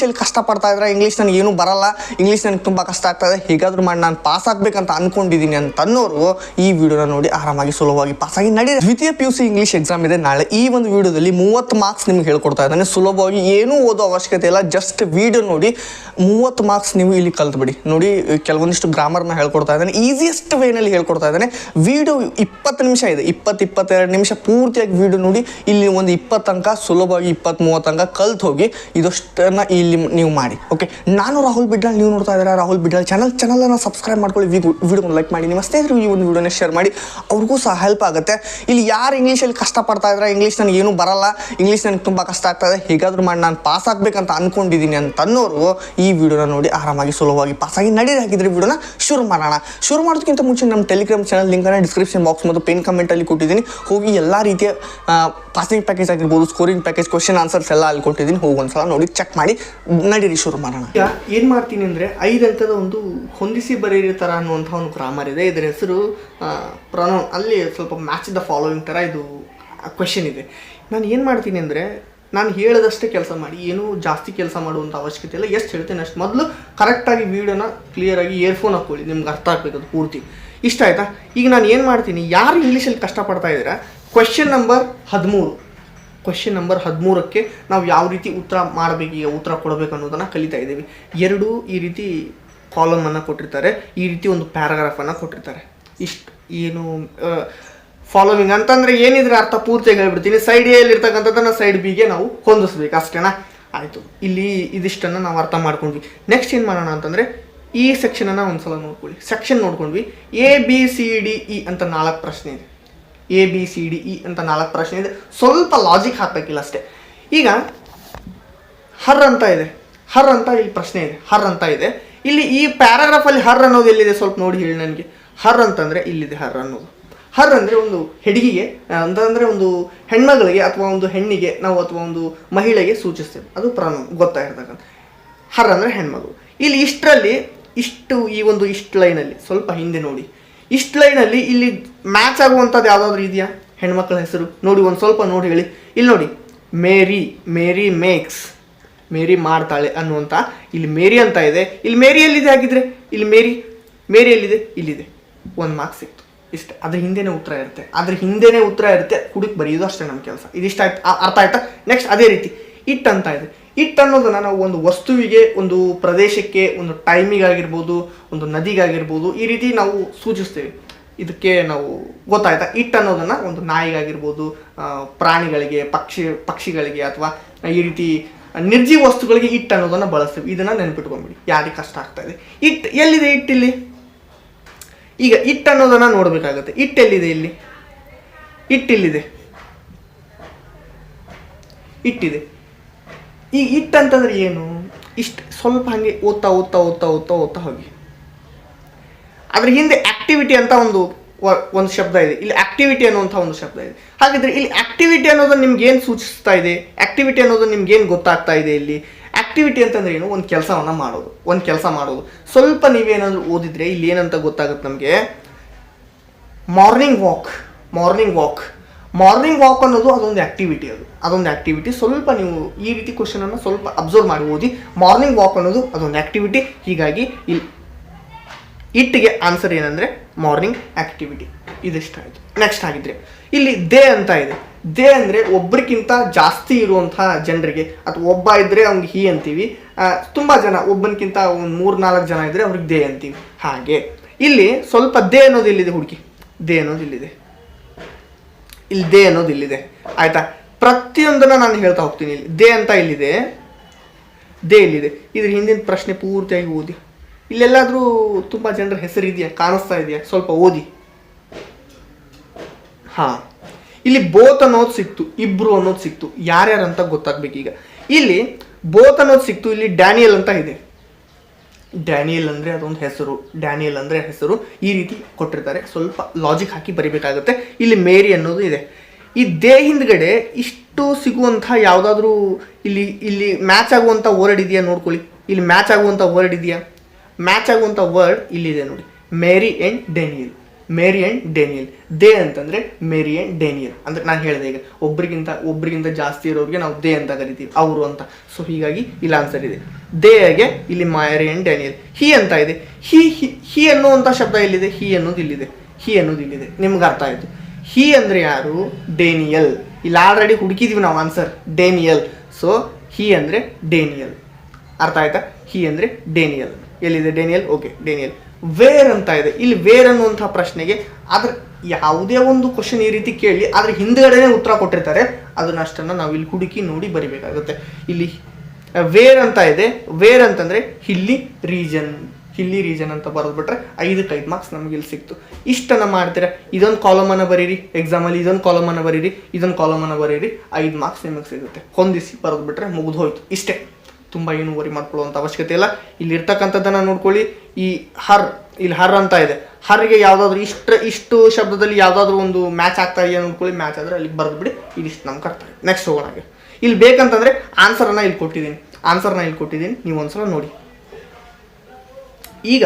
ಇಂಗ್ಲೀಷಲ್ಲಿ ಕಷ್ಟ ಪಡ್ತಾ ಇದ್ರೆ ಇಂಗ್ಲೀಷ್ ನನಗೆ ಏನೂ ಬರಲ್ಲ. ಇಂಗ್ಲೀಷ್ ನನಗೆ ತುಂಬ ಕಷ್ಟ ಆಗ್ತಾಯಿದೆ ಹೇಗಾದರೂ ಮಾಡಿ ನಾನು ಪಾಸ್ ಆಗಬೇಕಂತ ಅಂದ್ಕೊಂಡಿದ್ದೀನಿ ಅಂತ ಅನ್ನೋರು ಈ ವಿಡಿಯೋನ ನೋಡಿ ಆರಾಮಾಗಿ ಸುಲಭವಾಗಿ ಪಾಸ್ ಆಗಿ ನಡೀ ದ್ವಿತೀಯ P U C English exam ಇದೆ. ನಾಳೆ ಈ ಒಂದು ವಿಡಿಯೋದಲ್ಲಿ ಮೂವತ್ತು ಮಾರ್ಕ್ಸ್ ನಿಮ್ಗೆ ಹೇಳ್ಕೊಡ್ತಾ ಇದ್ದಾನೆ. ಸುಲಭವಾಗಿ ಏನೂ ಓದೋ ಅವಶ್ಯಕತೆ ಇಲ್ಲ. ಜಸ್ಟ್ ವಿಡಿಯೋ ನೋಡಿ ಮೂವತ್ತು ಮಾರ್ಕ್ಸ್ ನೀವು ಇಲ್ಲಿ ಕಲ್ತ್ಬಿಡಿ ನೋಡಿ, ಕೆಲವೊಂದಿಷ್ಟು ಗ್ರಾಮರ್ನ ಹೇಳ್ಕೊಡ್ತಾ ಇದ್ದಾನೆ. ಈಸಿಯೆಸ್ಟ್ ವೇನಲ್ಲಿ ಹೇಳ್ಕೊಡ್ತಾ ಇದ್ದಾನೆ. ವಿಡಿಯೋ ಇಪ್ಪತ್ತು ನಿಮಿಷ ಇದೆ. ಇಪ್ಪತ್ತು, ಇಪ್ಪತ್ತೆರಡು ನಿಮಿಷ ಪೂರ್ತಿಯಾಗಿ ವಿಡಿಯೋ ನೋಡಿ ಇಲ್ಲಿ ಒಂದು ಇಪ್ಪತ್ತು ಅಂಕ, ಸುಲಭವಾಗಿ ಇಪ್ಪತ್ತ್ ಮೂವತ್ತು ಅಂಕ ಕಲ್ತು ಹೋಗಿ ಇದಷ್ಟನ್ನು ಇಲ್ಲಿ ನೀವು ಮಾಡಿ ಓಕೆ ನಾನು ರಾಹುಲ್ ಬಿಡ್ಲಾಲ್ ನೀವು ನೋಡ್ತಾ ಇದ್ದೀರಾ ರಾಹುಲ್ ಬಿಡ್ಲಾಲ್ ಚಾನಲ್ ಚಾನಲನ್ನು ಸಬ್ಸ್ಕ್ರೈಬ್ ಮಾಡ್ಕೊಳ್ಳಿ ವಿಡಿಯೋ ಲೈಕ್ ಮಾಡಿ. ನಿಮ್ಮ ಸ್ನೇಹಿತರು ಈ ಒಂದು ವಿಡಿಯೋನ ಶೇರ್ ಮಾಡಿ. ಅವ್ರಿಗೂ ಸಹ ಹೆಲ್ಪ್ ಆಗುತ್ತೆ. ಇಲ್ಲಿ ಯಾರು ಇಂಗ್ಲೀಷಲ್ಲಿ ಕಷ್ಟಪಡ್ತಾ ಇದ್ದಾರೆ ಇಂಗ್ಲೀಷ್ ನನಗೆ ಏನೂ ಬರಲ್ಲ ಇಂಗ್ಲೀಷ್ ನನಗೆ ತುಂಬ ಕಷ್ಟ ಆಗ್ತದೆ ಹೇಗಾದ್ರೂ ಮಾಡಿ ನಾನು ಪಾಸ್ ಆಗಬೇಕಂತ ಅನ್ಕೊಂಡಿದ್ದೀನಿ ಅಂತ ಅನ್ನೋರು ಈ ವಿಡಿಯೋನ ನೋಡಿ ಆರಾಮಾಗಿ ಸುಲಭವಾಗಿ ಪಾಸ್ ಆಗಿ ನಡೀರಿ ಹಾಕಿದ್ರೆ ವಿಡಿಯೋನ ಶುರು ಮಾಡೋಣ. ಶುರು ಮಾಡೋದಕ್ಕಿಂತ ಮುಂಚೆ ನಮ್ಮ ಟೆಲಿಗ್ರಾಮ್ ಚಾನಲ್ ಲಿಂಕನ್ನು ಡಿಸ್ಕ್ರಿಪ್ಷನ್ ಬಾಕ್ಸ್ ಮತ್ತು ಪೇನ್ ಕಮೆಂಟಲ್ಲಿ ಕೊಟ್ಟಿದ್ದೀನಿ. ಹೋಗಿ ಎಲ್ಲ ರೀತಿಯ ಪಾಸಿಂಗ್ ಪ್ಯಾಕೇಜ್ ಆಗಿರ್ಬೋದು ಸ್ಕೋರಿಂಗ್ ಪ್ಯಾಕೇಜ್ ಕ್ವಶನ್ ಆನ್ಸರ್ಸ್ ಎಲ್ಲ ಅಲ್ಲಿ ಕೊಟ್ಟಿದ್ದೀನಿ. ಹೋಗಿ ಒಂದ್ಸಲ ನೋಡಿ ಚೆಕ್ ಮಾಡಿ. ನಡೀರಿ ಶುರು ಮಾಡೋಣ. ಈಗ ಏನು ಮಾಡ್ತೀನಿ ಅಂದರೆ ಐದು ಅಂಕದ ಒಂದು ಹೊಂದಿಸಿ ಬರೀರಿ ಥರ ಅನ್ನುವಂಥ ಒಂದು ಗ್ರಾಮರ್ ಇದೆ. ಇದರ ಹೆಸರು ಪ್ರೊನೌನ್ ಅಲ್ಲಿ ಸ್ವಲ್ಪ ಮ್ಯಾಚ್ ದ ಫಾಲೋವಿಂಗ್ ಥರ ಇದು ಕ್ವೆಶನ್ ಇದೆ. ನಾನು ಏನು ಮಾಡ್ತೀನಿ ಅಂದರೆ ನಾನು ಹೇಳದಷ್ಟೇ ಕೆಲಸ ಮಾಡಿ, ಏನೂ ಜಾಸ್ತಿ ಕೆಲಸ ಮಾಡುವಂಥ ಅವಶ್ಯಕತೆ ಇಲ್ಲ. ಎಷ್ಟು ಹೇಳ್ತೇನೆ ಅಷ್ಟು ಮೊದಲು ಕರೆಕ್ಟಾಗಿ ವೀಡಿಯೋನ ಕ್ಲಿಯರಾಗಿ ಇಯರ್ಫೋನ್ ಹಾಕ್ಕೊಳ್ಳಿ. ನಿಮ್ಗೆ ಅರ್ಥ ಆಗ್ಬೇಕು ಅದು ಪೂರ್ತಿ. ಇಷ್ಟ ಆಯಿತಾ? ಈಗ ನಾನು ಏನು ಮಾಡ್ತೀನಿ, ಯಾರು ಇಂಗ್ಲೀಷಲ್ಲಿ ಕಷ್ಟಪಡ್ತಾ ಇದ್ದೀರಾ? ಕ್ವೆಶನ್ ನಂಬರ್ ಹದಿಮೂರು. ಕ್ವೆಶನ್ ನಂಬರ್ ಹದಿಮೂರಕ್ಕೆ ನಾವು ಯಾವ ರೀತಿ ಉತ್ತರ ಮಾಡಬೇಕು, ಈಗ ಉತ್ತರ ಕೊಡಬೇಕು ಅನ್ನೋದನ್ನು ಕಲಿತಾ ಇದ್ದೀವಿ. ಎರಡು ಈ ರೀತಿ ಕಾಲಮನ್ನು ಕೊಟ್ಟಿರ್ತಾರೆ. ಈ ರೀತಿ ಒಂದು ಪ್ಯಾರಾಗ್ರಾಫನ್ನು ಕೊಟ್ಟಿರ್ತಾರೆ. ಇಷ್ಟು ಏನು ಫಾಲೋವಿಂಗ್ ಅಂತಂದರೆ ಏನಿದ್ರೆ ಅರ್ಥ ಪೂರ್ತಿಯಾಗಿ ಹೇಳ್ಬಿಡ್ತೀನಿ. ಸೈಡ್ ಎಲ್ಲಿರ್ತಕ್ಕಂಥದ್ದನ್ನು ಸೈಡ್ ಬಿಗೆ ನಾವು ಹೊಂದಿಸ್ಬೇಕು, ಅಷ್ಟೇನಾ? ಆಯಿತು. ಇಲ್ಲಿ ಇದಿಷ್ಟನ್ನು ನಾವು ಅರ್ಥ ಮಾಡ್ಕೊಂಡ್ವಿ. ನೆಕ್ಸ್ಟ್ ಏನು ಮಾಡೋಣ ಅಂತಂದರೆ ಈ ಸೆಕ್ಷನನ್ನು ಒಂದು ಸಲ ನೋಡ್ಕೊಳ್ಳಿ. Section ನೋಡ್ಕೊಂಡ್ವಿ. A B C D E ಅಂತ ನಾಲ್ಕು ಪ್ರಶ್ನೆ ಇದೆ. A B C D E ಅಂತ ನಾಲ್ಕು ಪ್ರಶ್ನೆ ಇದೆ. ಸ್ವಲ್ಪ ಲಾಜಿಕ್ ಹಾಕಬೇಕಿಲ್ಲ ಅಷ್ಟೇ. ಈಗ ಹರ್ ಅಂತ ಇದೆ. ಹರ್ ಅಂತ ಇಲ್ಲಿ ಪ್ರಶ್ನೆ ಇದೆ. ಹರ್ ಅಂತ ಇದೆ. ಇಲ್ಲಿ ಈ ಪ್ಯಾರಾಗ್ರಾಫಲ್ಲಿ ಹರ್ ಅನ್ನೋದು ಎಲ್ಲಿದೆ? ಸ್ವಲ್ಪ ನೋಡಿ ಹೇಳಿ ನನಗೆ. ಹರ್ ಅಂತಂದರೆ ಇಲ್ಲಿದೆ ಹರ್ ಅನ್ನೋದು. ಹರ್ ಅಂದರೆ ಒಂದು ಹೆಡಿಗೆಗೆ ಅಂತಂದರೆ ಒಂದು ಹೆಣ್ಮಗಳಿಗೆ ಅಥವಾ ಒಂದು ಹೆಣ್ಣಿಗೆ ನಾವು ಅಥವಾ ಒಂದು ಮಹಿಳೆಗೆ ಸೂಚಿಸ್ತೇವೆ. ಅದು ಪ್ರಾಣ, ಗೊತ್ತಾಗಿರ್ತಕ್ಕಂಥ. ಹರ್ ಅಂದರೆ ಹೆಣ್ಮಗಳು ಇಲ್ಲಿ ಇಷ್ಟರಲ್ಲಿ ಇಷ್ಟು ಈ ಒಂದು ಇಷ್ಟು ಲೈನಲ್ಲಿ ಸ್ವಲ್ಪ ಹಿಂದೆ ನೋಡಿ. ಇಷ್ಟು ಲೈನಲ್ಲಿ ಇಲ್ಲಿ ಮ್ಯಾಚ್ ಆಗುವಂಥದ್ದು ಯಾವುದಾದ್ರೂ ಇದೆಯಾ? ಹೆಣ್ಮಕ್ಳ ಹೆಸರು. ನೋಡಿ, ಒಂದು ಸ್ವಲ್ಪ ನೋಡಿ ಹೇಳಿ. ಇಲ್ಲಿ ನೋಡಿ, ಮೇರಿ ಮೇರಿ ಮೇಕ್ಸ್ ಮೇರಿ ಮಾಡ್ತಾಳೆ ಅನ್ನುವಂಥ ಇಲ್ಲಿ ಮೇರಿ ಅಂತ ಇದೆ. ಇಲ್ಲಿ ಮೇರಿ ಎಲ್ಲಿದೆ ಹಾಗಿದ್ರೆ? ಇಲ್ಲಿ ಮೇರಿ ಮೇರಿ ಎಲ್ಲಿದೆ? ಇಲ್ಲಿದೆ. ಒಂದು ಮಾರ್ಕ್ಸ್ ಸಿಕ್ತು. ಇಷ್ಟ. ಅದ್ರ ಹಿಂದೆನೇ ಉತ್ತರ ಇರುತ್ತೆ. ಅದ್ರ ಹಿಂದೆನೇ ಉತ್ತರ ಇರುತ್ತೆ. ಹುಡುಕ್ ಬರೆಯೋದು ಅಷ್ಟೇ ನಮ್ಮ ಕೆಲಸ. ಇದಿಷ್ಟ ಆಯ್ತು? ಅರ್ಥ ಆಯ್ತಾ? ನೆಕ್ಸ್ಟ್ ಅದೇ ರೀತಿ. ಇಟ್ ಅಂತ ಇದೆ. ಇಟ್ ಅನ್ನೋದನ್ನ ನಾವು ಒಂದು ವಸ್ತುವಿಗೆ, ಒಂದು ಪ್ರದೇಶಕ್ಕೆ, ಒಂದು ಟೈಮಿಗಾಗಿರ್ಬೋದು, ಒಂದು ನದಿಗಾಗಿರ್ಬೋದು, ಈ ರೀತಿ ನಾವು ಸೂಚಿಸ್ತೇವೆ. ಇದಕ್ಕೆ ನಾವು ಗೊತ್ತಾಯ್ತಾ? ಇಟ್ ಅನ್ನೋದನ್ನು ಒಂದು ನಾಯಿಗಾಗಿರ್ಬೋದು ಪ್ರಾಣಿಗಳಿಗೆ, ಪಕ್ಷಿ, ಪಕ್ಷಿಗಳಿಗೆ ಅಥವಾ ಈ ರೀತಿ ನಿರ್ಜೀವ ವಸ್ತುಗಳಿಗೆ ಇಟ್ ಅನ್ನೋದನ್ನು ಬಳಸ್ತೀವಿ. ಇದನ್ನು ನೆನಪಿಟ್ಕೊಂಬಿಡಿ ಯಾರಿಗೆ ಕಷ್ಟ ಆಗ್ತಾ ಇದೆ? ಇಟ್ ಎಲ್ಲಿದೆ ಹಿಟ್ಟಿಲ್ಲಿ ಈಗ ಇಟ್ ಅನ್ನೋದನ್ನು ನೋಡಬೇಕಾಗುತ್ತೆ. ಇಟ್ ಎಲ್ಲಿದೆ ಇಲ್ಲಿ? ಇಟ್ ಇಲ್ಲಿದೆ ಇಟ್ಟಿದೆ ಈ ಇಟ್ ಅಂತಂದ್ರೆ ಏನು? ಇಷ್ಟು ಸ್ವಲ್ಪ ಹಾಗೆ ಓದ್ತಾ ಓದ್ತಾ ಓದ್ತಾ ಓದ್ತಾ ಓದ್ತಾ ಹೋಗಿ. ಅದ್ರ ಹಿಂದೆ ಆಕ್ಟಿವಿಟಿ ಅಂತ ಒಂದು ಒಂದು ಶಬ್ದ ಇದೆ. ಇಲ್ಲಿ ಆಕ್ಟಿವಿಟಿ ಅನ್ನುವಂಥ ಒಂದು ಶಬ್ದ ಇದೆ. ಹಾಗಿದ್ರೆ ಇಲ್ಲಿ ಆಕ್ಟಿವಿಟಿ ಅನ್ನೋದು ನಿಮ್ಗೆ ಏನು ಸೂಚಿಸ್ತಾ ಇದೆ? ಆಕ್ಟಿವಿಟಿ ಅನ್ನೋದು ನಿಮ್ಗೇನು ಗೊತ್ತಾಗ್ತಾ ಇದೆ ಇಲ್ಲಿ? ಆಕ್ಟಿವಿಟಿ ಅಂತಂದ್ರೆ ಏನು? ಒಂದು ಕೆಲಸವನ್ನ ಮಾಡೋದು. ಒಂದು ಕೆಲಸ ಮಾಡೋದು. ಸ್ವಲ್ಪ ನೀವೇನಾದರೂ ಓದಿದ್ರೆ ಇಲ್ಲಿ ಏನಂತ ಗೊತ್ತಾಗುತ್ತೆ ನಮಗೆ? Morning walk morning walk morning walk ಅನ್ನೋದು ಅದೊಂದು ಆಕ್ಟಿವಿಟಿ ಅದು. ಅದೊಂದು ಆಕ್ಟಿವಿಟಿ ಸ್ವಲ್ಪ ನೀವು ಈ ರೀತಿ ಕ್ವಶನನ್ನು ಸ್ವಲ್ಪ ಅಬ್ಸರ್ವ್ ಮಾಡಿ, ಓದಿ. ಮಾರ್ನಿಂಗ್ ವಾಕ್ ಅನ್ನೋದು ಅದೊಂದು ಆಕ್ಟಿವಿಟಿ ಹೀಗಾಗಿ ಇಲ್ಲಿ ಇಟ್ಟಿಗೆ ಆನ್ಸರ್ ಏನಂದರೆ ಮಾರ್ನಿಂಗ್ ಆಕ್ಟಿವಿಟಿ ಇದಿಷ್ಟ ಆಯಿತು? ನೆಕ್ಸ್ಟ್ ಆಗಿದ್ರೆ ಇಲ್ಲಿ ದೇ ಅಂತ ಇದೆ. ದೇ ಅಂದರೆ ಒಬ್ಬರಿಗಿಂತ ಜಾಸ್ತಿ ಇರುವಂತಹ ಜನರಿಗೆ, ಅಥವಾ ಒಬ್ಬ ಇದ್ದರೆ ಅವ್ನಿಗೆ ಹೀ ಅಂತೀವಿ. ತುಂಬ ಜನ ಒಬ್ಬನಿಗಿಂತ ಒಂದು ಮೂರು ನಾಲ್ಕು ಜನ ಇದ್ದರೆ ಅವ್ರಿಗೆ ದೇ ಅಂತೀವಿ. ಹಾಗೆ. ಇಲ್ಲಿ ಸ್ವಲ್ಪ ದೇ ಅನ್ನೋದು ಇಲ್ಲಿದೆ ಹುಡುಕಿ ದೇ ಅನ್ನೋದು ಇಲ್ಲಿದೆ ಇಲ್ಲಿ ದೇ ಅನ್ನೋದು ಇಲ್ಲಿದೆ. ಆಯಿತಾ? ಪ್ರತಿಯೊಂದನ್ನು ನಾನು ಹೇಳ್ತಾ ಹೋಗ್ತೀನಿ ಇಲ್ಲಿ. ದೇ ಅಂತ ಇಲ್ಲಿದೆ. ದೇ ಇಲ್ಲಿದೆ. ಇದ್ರ ಹಿಂದಿನ ಪ್ರಶ್ನೆ ಪೂರ್ತಿಯಾಗಿ ಓದಿ. ಇಲ್ಲೆಲ್ಲಾದರೂ ತುಂಬ ಜನರ ಹೆಸರಿದೆಯಾ ಕಾಣಿಸ್ತಾ ಇದೆಯಾ? ಸ್ವಲ್ಪ ಓದಿ. ಹಾಂ. ಇಲ್ಲಿ ಬೋತ್ ಅನ್ನೋದು ಸಿಕ್ತು. ಇಬ್ರು ಅನ್ನೋದು ಸಿಕ್ತು. ಯಾರ್ಯಾರು ಅಂತ ಗೊತ್ತಾಗ್ಬೇಕು ಈಗ ಇಲ್ಲಿ ಬೋತ್ ಅನ್ನೋದು ಸಿಕ್ತು. ಇಲ್ಲಿ ಡ್ಯಾನಿಯಲ್ ಅಂತ ಇದೆ. ಡ್ಯಾನಿಯಲ್ ಅಂದರೆ ಅದೊಂದು ಹೆಸರು. ಡ್ಯಾನಿಯಲ್ ಅಂದರೆ ಹೆಸರು. ಈ ರೀತಿ ಕೊಟ್ಟಿರ್ತಾರೆ. ಸ್ವಲ್ಪ ಲಾಜಿಕ್ ಹಾಕಿ ಬರಿಬೇಕಾಗುತ್ತೆ. ಇಲ್ಲಿ ಮೇರಿ ಅನ್ನೋದು ಇದೆ. ಈ ದೇ ಹಿಂದ್ಗಡೆ ಇಷ್ಟು ಸಿಗುವಂಥ ಯಾವುದಾದ್ರೂ ಇಲ್ಲಿ ಇಲ್ಲಿ ಮ್ಯಾಚ್ ಆಗುವಂಥ ವರ್ಡ್ ಇದೆಯಾ ನೋಡ್ಕೊಳ್ಳಿ. ಇಲ್ಲಿ ಮ್ಯಾಚ್ ಆಗುವಂಥ ವರ್ಡ್ ಇದೆಯಾ? ಮ್ಯಾಚ್ ಆಗುವಂಥ ವರ್ಡ್ ಇಲ್ಲಿದೆ ನೋಡಿ. Mary and Daniel Mary and Daniel they ಅಂತಂದರೆ ಮೇರಿ ಆ್ಯಂಡ್ ಡೇನಿಯಲ್ ಅಂದರೆ ನಾನು ಹೇಳಿದೆ ಈಗ, ಒಬ್ರಿಗಿಂತ ಒಬ್ರಿಗಿಂತ ಜಾಸ್ತಿ ಇರೋರಿಗೆ ನಾವು ದೇ ಅಂತ ಕರಿತೀವಿ, ಅವರು ಅಂತ. ಸೊ ಹೀಗಾಗಿ ಇಲ್ಲಿ ಆನ್ಸರ್ ಇದೆ. ದೇಗೆ ಇಲ್ಲಿ ಮಾಯರಿ ಆ್ಯಂಡ್ ಡೇನಿಯಲ್ ಹಿ ಅಂತ ಇದೆ. ಹಿ ಹಿ- ಹಿ ಅನ್ನುವಂಥ ಶಬ್ದ ಎಲ್ಲಿದೆ? ಹಿ ಅನ್ನೋದು ಇಲ್ಲಿದೆ. ಹಿ ಅನ್ನೋದು ಇಲ್ಲಿದೆ. ನಿಮ್ಗೆ ಅರ್ಥ ಆಯಿತು. ಹಿ ಅಂದರೆ ಯಾರು? ಡೇನಿಯಲ್ ಇಲ್ಲಿ ಆಲ್ರೆಡಿ ಹುಡುಕಿದೀವಿ ನಾವು ಆನ್ಸರ್ ಡೇನಿಯಲ್ ಸೊ ಹಿ ಅಂದರೆ ಡೇನಿಯಲ್ ಅರ್ಥ ಆಯ್ತಾ? ಹಿ ಅಂದರೆ ಡೇನಿಯಲ್ ಎಲ್ಲಿದೆ ಡೇನಿಯಲ್ ಓಕೆ ಡೇನಿಯಲ್ ವೇರ್ ಅಂತ ಇದೆ. ಇಲ್ಲಿ ವೇರ್ ಅನ್ನುವಂಥ ಪ್ರಶ್ನೆಗೆ ಆದ್ರೆ ಯಾವುದೇ ಒಂದು ಕ್ವಶನ್ ಈ ರೀತಿ ಕೇಳಿ ಅದ್ರ ಹಿಂದ್ಗಡೆನೆ ಉತ್ತರ ಕೊಟ್ಟಿರ್ತಾರೆ. ಅದನ್ನ ಅಷ್ಟನ್ನ ನಾವು ಇಲ್ಲಿ ಹುಡುಕಿ ನೋಡಿ ಬರಿಬೇಕಾಗುತ್ತೆ. ಇಲ್ಲಿ ವೇರ್ ಅಂತ ಇದೆ. ವೇರ್ ಅಂತಂದ್ರೆ ಹಿಲ್ಲಿ ರೀಜನ್ ಹಿಲ್ಲಿ ರೀಜನ್ ಅಂತ ಬರೆದ್ಬಿಟ್ರೆ ಐದಕ್ಕೆ ಐದು ಮಾರ್ಕ್ಸ್ ನಮ್ಗೆ ಇಲ್ಲಿ ಸಿಕ್ತು. ಇಷ್ಟನ್ನ ಮಾಡ್ತೀರಾ? ಇದೊಂದು ಕಾಲಮನ್ನು ಬರೀರಿ. ಎಕ್ಸಾಮಲ್ಲಿ ಇದೊಂದು ಕಾಲಮನ್ನು ಬರೀರಿ. ಇದೊಂದು ಕಾಲಮನ್ನು ಬರೀರಿ. ಐದು ಮಾರ್ಕ್ಸ್ ನಿಮಗೆ ಸಿಗುತ್ತೆ. ಹೊಂದಿಸಿ ಬರೆದ್ಬಿಟ್ರೆ ಮುಗಿದು ಹೋಯ್ತು ಇಷ್ಟೇ. ತುಂಬ ಏನು ವರಿ ಮಾಡ್ಕೊಳ್ಳುವಂಥ ಅವಶ್ಯಕತೆ ಇಲ್ಲ. ಇಲ್ಲಿ ಇರ್ತಕ್ಕಂಥದ್ದನ್ನು ನೋಡ್ಕೊಳ್ಳಿ. ಈ ಹರ್, ಇಲ್ಲಿ ಹರ್ ಅಂತ ಇದೆ. ಹರ್ಗೆ ಯಾವುದಾದ್ರೂ ಇಷ್ಟು ಇಷ್ಟು ಶಬ್ದದಲ್ಲಿ ಯಾವುದಾದ್ರೂ ಒಂದು ಮ್ಯಾಚ್ ಆಗ್ತಾ ಇದೆಯಾ ನೋಡ್ಕೊಳ್ಳಿ. ಮ್ಯಾಚ್ ಆದರೆ ಅಲ್ಲಿ ಬರೆದ್ಬಿಡಿ ಇದಿಷ್ಟು ನಮ್ಗೆ ಕರ್ತಾರೆ ನೆಕ್ಸ್ಟ್ ಹೋಗೋಣಾಗೆ ಇಲ್ಲಿ ಬೇಕಂತಂದರೆ ಆನ್ಸರನ್ನು ಇಲ್ಲಿ ಕೊಟ್ಟಿದ್ದೀನಿ. ಆನ್ಸರ್ನ ಇಲ್ಲಿ ಕೊಟ್ಟಿದ್ದೀನಿ. ನೀವು ಒಂದ್ಸಲ ನೋಡಿ. ಈಗ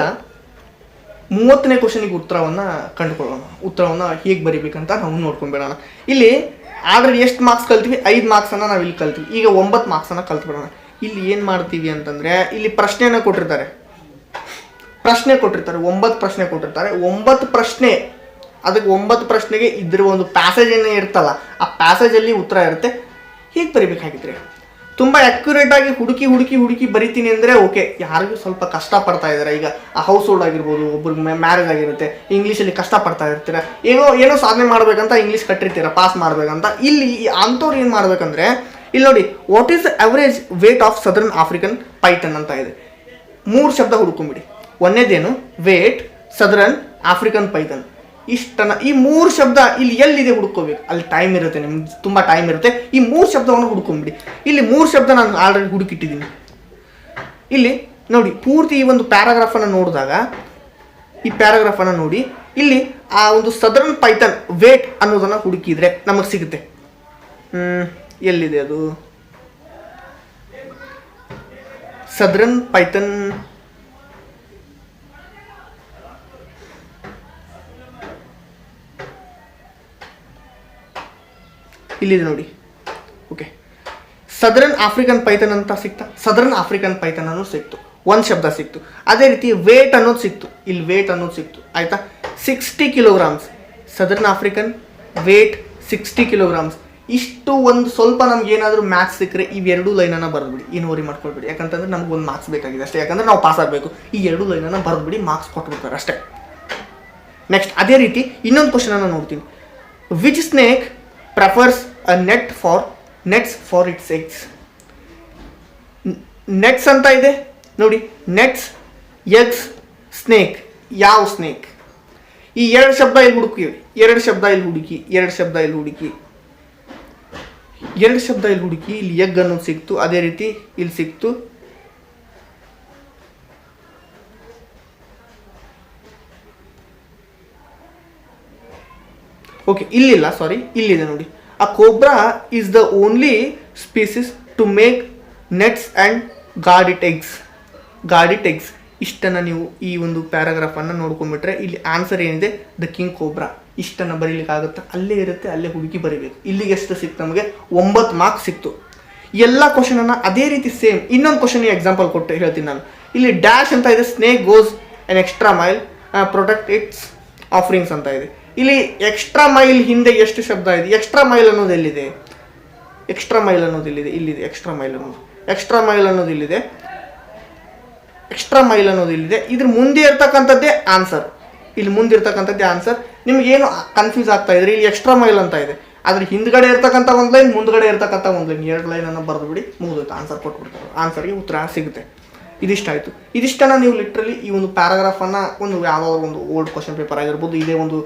ಮೂವತ್ತನೇ ಕ್ವಶನಿಗೆ ಉತ್ತರವನ್ನು ಕಂಡುಕೊಳ್ಳೋಣ. ಉತ್ತರವನ್ನು ಹೇಗೆ ಬರಿಬೇಕಂತ ನಾವು ನೋಡ್ಕೊಂಡ್ಬಿಡೋಣ ಇಲ್ಲಿ ಆದ್ರೆ ಎಷ್ಟು ಮಾರ್ಕ್ಸ್ ಕಲ್ತೀವಿ? ಐದು ಮಾರ್ಕ್ಸನ್ನು ನಾವು ಇಲ್ಲಿ ಕಲ್ತೀವಿ. ಈಗ ಒಂಬತ್ತು ಮಾರ್ಕ್ಸನ್ನು ಕಲ್ತ್ಬಿಡೋಣ. ಇಲ್ಲಿ ಏನು ಮಾಡ್ತೀವಿ ಅಂತಂದರೆ, ಇಲ್ಲಿ ಪ್ರಶ್ನೆಯನ್ನ ಕೊಟ್ಟಿರ್ತಾರೆ. ಪ್ರಶ್ನೆ ಕೊಟ್ಟಿರ್ತಾರೆ, ಒಂಬತ್ತು ಪ್ರಶ್ನೆ ಕೊಟ್ಟಿರ್ತಾರೆ. ಒಂಬತ್ತು ಪ್ರಶ್ನೆ, ಅದಕ್ಕೆ ಒಂಬತ್ತು ಪ್ರಶ್ನೆಗೆ ಇದ್ರ ಒಂದು ಪ್ಯಾಸೇಜ್ ಏನೇ ಇರ್ತಲ್ಲ, ಆ ಪ್ಯಾಸೇಜಲ್ಲಿ ಉತ್ತರ ಇರುತ್ತೆ. ಹೀಗೆ ಬರಿಬೇಕಾಗಿದ್ರೆ ತುಂಬ ಅಕ್ಯುರೇಟ್ ಆಗಿ ಹುಡುಕಿ ಹುಡುಕಿ ಹುಡುಕಿ ಬರಿತೀನಿ ಅಂದರೆ ಓಕೆ ಯಾರಿಗೂ ಸ್ವಲ್ಪ ಕಷ್ಟ ಪಡ್ತಾ ಇದ್ದಾರೆ. ಈಗ ಹೌಸ್ ಹೋಲ್ಡ್ ಆಗಿರ್ಬೋದು, ಒಬ್ರಿಗೆ ಮ್ಯಾರೇಜ್ ಆಗಿರುತ್ತೆ ಇಂಗ್ಲೀಷಲ್ಲಿ ಕಷ್ಟ ಪಡ್ತಾ ಇರ್ತೀರ, ಏನೋ ಏನೋ ಸಾಧನೆ ಮಾಡ್ಬೇಕಂತ ಇಂಗ್ಲೀಷ್ ಕಟ್ಟಿರ್ತೀರ ಪಾಸ್ ಮಾಡ್ಬೇಕಂತ. ಇಲ್ಲಿ ಅಂಥವ್ರು ಏನು ಮಾಡ್ಬೇಕಂದ್ರೆ ಇಲ್ಲಿ ನೋಡಿ what is average weight of southern African python ಅಂತ ಇದೆ. ಮೂರು ಶಬ್ದ ಹುಡ್ಕೊಂಬಿಡಿ ಒಂದೇದೇನು? ವೇಟ್ ಸದರನ್ ಆಫ್ರಿಕನ್ ಪೈಥನ್ ಇಷ್ಟನ ಈ ಮೂರು ಶಬ್ದ ಇಲ್ಲಿ ಎಲ್ಲಿದೆ ಹುಡ್ಕೋಬೇಕು? ಅಲ್ಲಿ ಟೈಮ್ ಇರುತ್ತೆ ನಿಮ್ಗೆ, ತುಂಬ ಟೈಮ್ ಇರುತ್ತೆ. ಈ ಮೂರು ಶಬ್ದವನ್ನು ಹುಡ್ಕೊಂಬಿಡಿ ಇಲ್ಲಿ ಮೂರು ಶಬ್ದ ನಾನು ಆಲ್ರೆಡಿ ಹುಡುಕಿಟ್ಟಿದ್ದೀನಿ. ಇಲ್ಲಿ ನೋಡಿ, ಪೂರ್ತಿ ಈ ಒಂದು ಪ್ಯಾರಾಗ್ರಾಫನ್ನು ನೋಡಿದಾಗ, ಈ ಪ್ಯಾರಾಗ್ರಾಫನ್ನು ನೋಡಿ, ಇಲ್ಲಿ ಆ ಒಂದು ಸದರನ್ ಪೈಥನ್ ವೇಟ್ ಅನ್ನೋದನ್ನು ಹುಡುಕಿದರೆ ನಮಗೆ ಸಿಗುತ್ತೆ. ಎಲ್ಲಿದೆ ಅದು? Southern python. ಇಲ್ಲಿದೆ ನೋಡಿ. ಓಕೆ ಸದರ್ನ್ ಆಫ್ರಿಕನ್ ಪೈಥನ್ ಅಂತ ಸಿಕ್ತಾ? ಸದರ್ನ್ ಆಫ್ರಿಕನ್ ಪೈಥನ್ ಅನ್ನೋದು ಸಿಕ್ತು. ಒಂದು ಶಬ್ದ ಸಿಕ್ತು. ಅದೇ ರೀತಿ ವೇಟ್ ಅನ್ನೋದು ಸಿಕ್ತು. ಇಲ್ಲಿ ವೇಟ್ ಅನ್ನೋದು ಸಿಕ್ತು. ಆಯ್ತಾ? Sixty kilograms southern African weight sixty kilograms ಇಷ್ಟು ಒಂದು ಸ್ವಲ್ಪ ನಮ್ಗೆ ಏನಾದರೂ ಮ್ಯಾಥ್ಸ್ ಸಿಕ್ಕರೆ ಇವೆರಡು ಲೈನನ್ನು ಬರೆದ್ಬಿಡಿ. ಏನು ವರಿ ಮಾಡ್ಕೊಳ್ಬಿಡಿ. ಯಾಕಂತಂದ್ರೆ ನಮ್ಗೆ ಒಂದು ಮಾರ್ಕ್ಸ್ ಬೇಕಾಗಿದೆ ಅಷ್ಟೇ. ಯಾಕಂದ್ರೆ ನಾವು ಪಾಸ್ ಆಗಬೇಕು. ಈ ಎರಡು ಲೈನನ್ನು ಬರೆದ್ಬಿಡಿ ಮಾರ್ಕ್ಸ್ ಕೊಟ್ಬಿಡ್ತಾರೆ ಅಷ್ಟೇ. ನೆಕ್ಸ್ಟ್ ಅದೇ ರೀತಿ ಇನ್ನೊಂದು ಕ್ವಶನನ್ನು ನೋಡ್ತೀನಿ. Which snake prefers a nest for nests for its eggs nests ಅಂತ ಇದೆ. ನೋಡಿ ನೆಟ್ಸ್ ಎಗ್ಸ್ ಸ್ನೇಕ್ ಯಾವ ಸ್ನೇಕ್ ಈ ಎರಡು ಶಬ್ದ ಇಲ್ಲಿ ಹುಡುಕಿ? ಎರಡು ಶಬ್ದ ಇಲ್ಲಿ ಹುಡುಕಿ? ಎರಡು ಶಬ್ದ ಇಲ್ಲಿ ಹುಡುಕಿ? ಎರಡು ಶಬ್ದ ಇಲ್ಲಿ ಹುಡುಕಿ, ಇಲ್ಲಿ ಎಗ್ ಅನ್ನೋದು ಸಿಕ್ತು, ಅದೇ ರೀತಿ ಇಲ್ಲಿ ಸಿಕ್ತು. ಓಕೆ ಇಲ್ಲಿಲ್ಲ ಸಾರಿ ಇಲ್ಲಿದೆ ನೋಡಿ. A cobra is the only species to make nests and guard it eggs guard it eggs ಇಷ್ಟನ್ನು ನೀವು ಈ ಒಂದು ಪ್ಯಾರಾಗ್ರಾಫನ್ನು ನೋಡ್ಕೊಂಡ್ಬಿಟ್ರೆ ಇಲ್ಲಿ ಆನ್ಸರ್ ಏನಿದೆ? ದ ಕಿಂಗ್ ಕೋಬ್ರಾ ಇಷ್ಟನ್ನು ಬರೀಲಿಕ್ಕಾಗುತ್ತೆ? ಅಲ್ಲೇ ಇರುತ್ತೆ, ಅಲ್ಲೇ ಹುಡುಕಿ ಬರೀಬೇಕು. ಇಲ್ಲಿಗೆ ಎಷ್ಟು ಸಿಕ್ತು ನಮಗೆ. ಒಂಬತ್ತು ಮಾರ್ಕ್ಸ್ ಸಿಕ್ತು. ಎಲ್ಲ ಕ್ವಶನನ್ನು ಅದೇ ರೀತಿ ಸೇಮ್ ಇನ್ನೊಂದು ಕ್ವಶನ್ ಎಕ್ಸಾಂಪಲ್ ಕೊಟ್ಟು ಹೇಳ್ತೀನಿ ನಾನು. ಇಲ್ಲಿ ಡ್ಯಾಶ್ ಅಂತ ಇದೆ snake goes an extra mile protect its offerings ಅಂತ ಇದೆ. ಇಲ್ಲಿ ಎಕ್ಸ್ಟ್ರಾ ಮೈಲ್ ಹಿಂದೆ ಎಷ್ಟು ಶಬ್ದ ಇದೆ? ಎಕ್ಸ್ಟ್ರಾ ಮೈಲ್ ಅನ್ನೋದು ಎಲ್ಲಿದೆ? ಎಕ್ಸ್ಟ್ರಾ ಮೈಲ್ ಅನ್ನೋದು ಇಲ್ಲಿದೆ ಇಲ್ಲಿದೆ. ಎಕ್ಸ್ಟ್ರಾ ಮೈಲ್ ಅನ್ನೋದು. ಎಕ್ಸ್ಟ್ರಾ ಮೈಲ್ ಅನ್ನೋದು ಇಲ್ಲಿದೆ ಎಕ್ಸ್ಟ್ರಾ ಮೈಲ್ ಅನ್ನೋದು ಇಲ್ಲಿದೆ ಇದ್ರ ಮುಂದೆ ಇರ್ತಕ್ಕಂಥದ್ದೇ ಆನ್ಸರ್ ಇಲ್ಲಿ ಮುಂದೆ ಇರ್ತಕ್ಕಂಥದ್ದೇ ಆನ್ಸರ್ ನಿಮಗೇನು ಕನ್ಫ್ಯೂಸ್ ಆಗ್ತಾ ಇದ್ರೆ? ಇಲ್ಲಿ ಎಕ್ಸ್ಟ್ರಾ ಮೈಲ್ ಅಂತ ಇದೆ. ಆದರೆ ಹಿಂದ್ಗಡೆ ಇರ್ತಕ್ಕಂಥ ಒಂದು ಲೈನ್ ಮುಂದ್ಗಡೆ ಇರ್ತಕ್ಕಂಥ ಒಂದು ಲೈನ್ ಎರಡು ಲೈನನ್ನು ಬರೆದು ಬಿಡಿ, ಮುಗಿದೋಯ್ತು. ಆನ್ಸರ್ ಕೊಟ್ಬಿಡ್ತಾರೆ ಆನ್ಸರ್ಗೆ ಉತ್ತರ ಸಿಗುತ್ತೆ. ಇದಿಷ್ಟಾಯಿತು. ಇದಿಷ್ಟನ್ನು ನೀವು ಲಿಟ್ರಲಿ ಈ ಒಂದು ಪ್ಯಾರಾಗ್ರಾಫನ್ನು ಒಂದು ಯಾವ್ದಾದ್ರು ಒಂದು ಓಲ್ಡ್ ಕ್ವಶನ್ ಪೇಪರ್ ಆಗಿರ್ಬೋದು, ಇದೇ ಒಂದು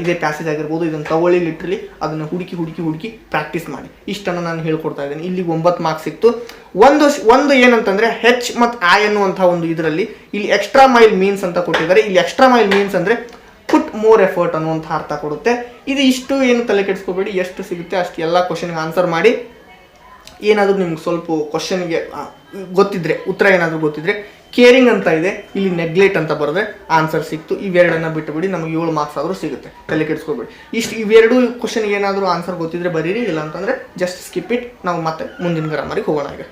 ಇದೇ ಪ್ಯಾಸೇಜ್ ಆಗಿರ್ಬೋದು, ಇದನ್ನು ತಗೊಳ್ಳಿ ಲಿಟ್ರಲಿ ಅದನ್ನು ಹುಡುಕಿ ಹುಡುಕಿ ಹುಡುಕಿ ಪ್ರಾಕ್ಟೀಸ್ ಮಾಡಿ. ಇಷ್ಟನ್ನು ನಾನು ಹೇಳ್ಕೊಡ್ತಾ ಇದ್ದೀನಿ. ಇಲ್ಲಿ ಒಂಬತ್ತು ಮಾರ್ಕ್ಸ್ ಸಿಕ್ತು. ಒಂದು ಒಂದು ಏನಂತಂದರೆ ಹೆಚ್ ಮತ್ತು ಆ ಎನ್ನುವಂಥ ಒಂದು ಇದರಲ್ಲಿ ಇಲ್ಲಿ ಎಕ್ಸ್ಟ್ರಾ ಮೈಲ್ ಮೀನ್ಸ್ ಅಂತ ಕೊಟ್ಟಿದ್ದಾರೆ. ಇಲ್ಲಿ ಎಕ್ಸ್ಟ್ರಾ ಮೈಲ್ ಮೀನ್ಸ್ ಅಂದರೆ ಪುಟ್ ಮೋರ್ ಎಫರ್ಟ್ ಅನ್ನುವಂಥ ಅರ್ಥ ಕೊಡುತ್ತೆ. ಇದು ಇಷ್ಟು ಏನು ತಲೆ ಕೆಡಿಸ್ಕೋಬೇಡಿ, ಎಷ್ಟು ಸಿಗುತ್ತೆ ಅಷ್ಟು ಎಲ್ಲ ಕ್ವಶನ್ಗೆ ಆನ್ಸರ್ ಮಾಡಿ. ಏನಾದರೂ ನಿಮ್ಗೆ ಸ್ವಲ್ಪ ಕ್ವಶನ್ಗೆ ಗೊತ್ತಿದ್ರೆ, ಉತ್ತರ ಏನಾದರೂ ಗೊತ್ತಿದ್ರೆ ಕೇರಿಂಗ್ ಅಂತ ಇದೆ, ಇಲ್ಲಿ ನೆಗ್ಲೆಟ್ ಅಂತ ಬರೆದ್ರೆ ಆನ್ಸರ್ ಸಿಕ್ತು. ಇವೆರಡನ್ನ ಬಿಟ್ಟುಬಿಡಿ, ನಮಗೆ ಏಳು ಮಾರ್ಕ್ಸ್ ಆದರೂ ಸಿಗುತ್ತೆ. ತಲೆ ಕೆಡಿಸ್ಕೊಬೇಡಿ. ಇಷ್ಟು ಇವೆರಡು ಕ್ವಶನ್ಗೆ ಏನಾದರೂ ಆನ್ಸರ್ ಗೊತ್ತಿದ್ರೆ ಬರೀರಿ ಇಲ್ಲ ಅಂತಂದರೆ ಜಸ್ಟ್ ಸ್ಕಿಪ್ ಇಟ್ ನಾವು ಮತ್ತೆ ಮುಂದಿನ ಗ್ರಾಮರಿಗೆ ಹೋಗೋಣ ಈಗ.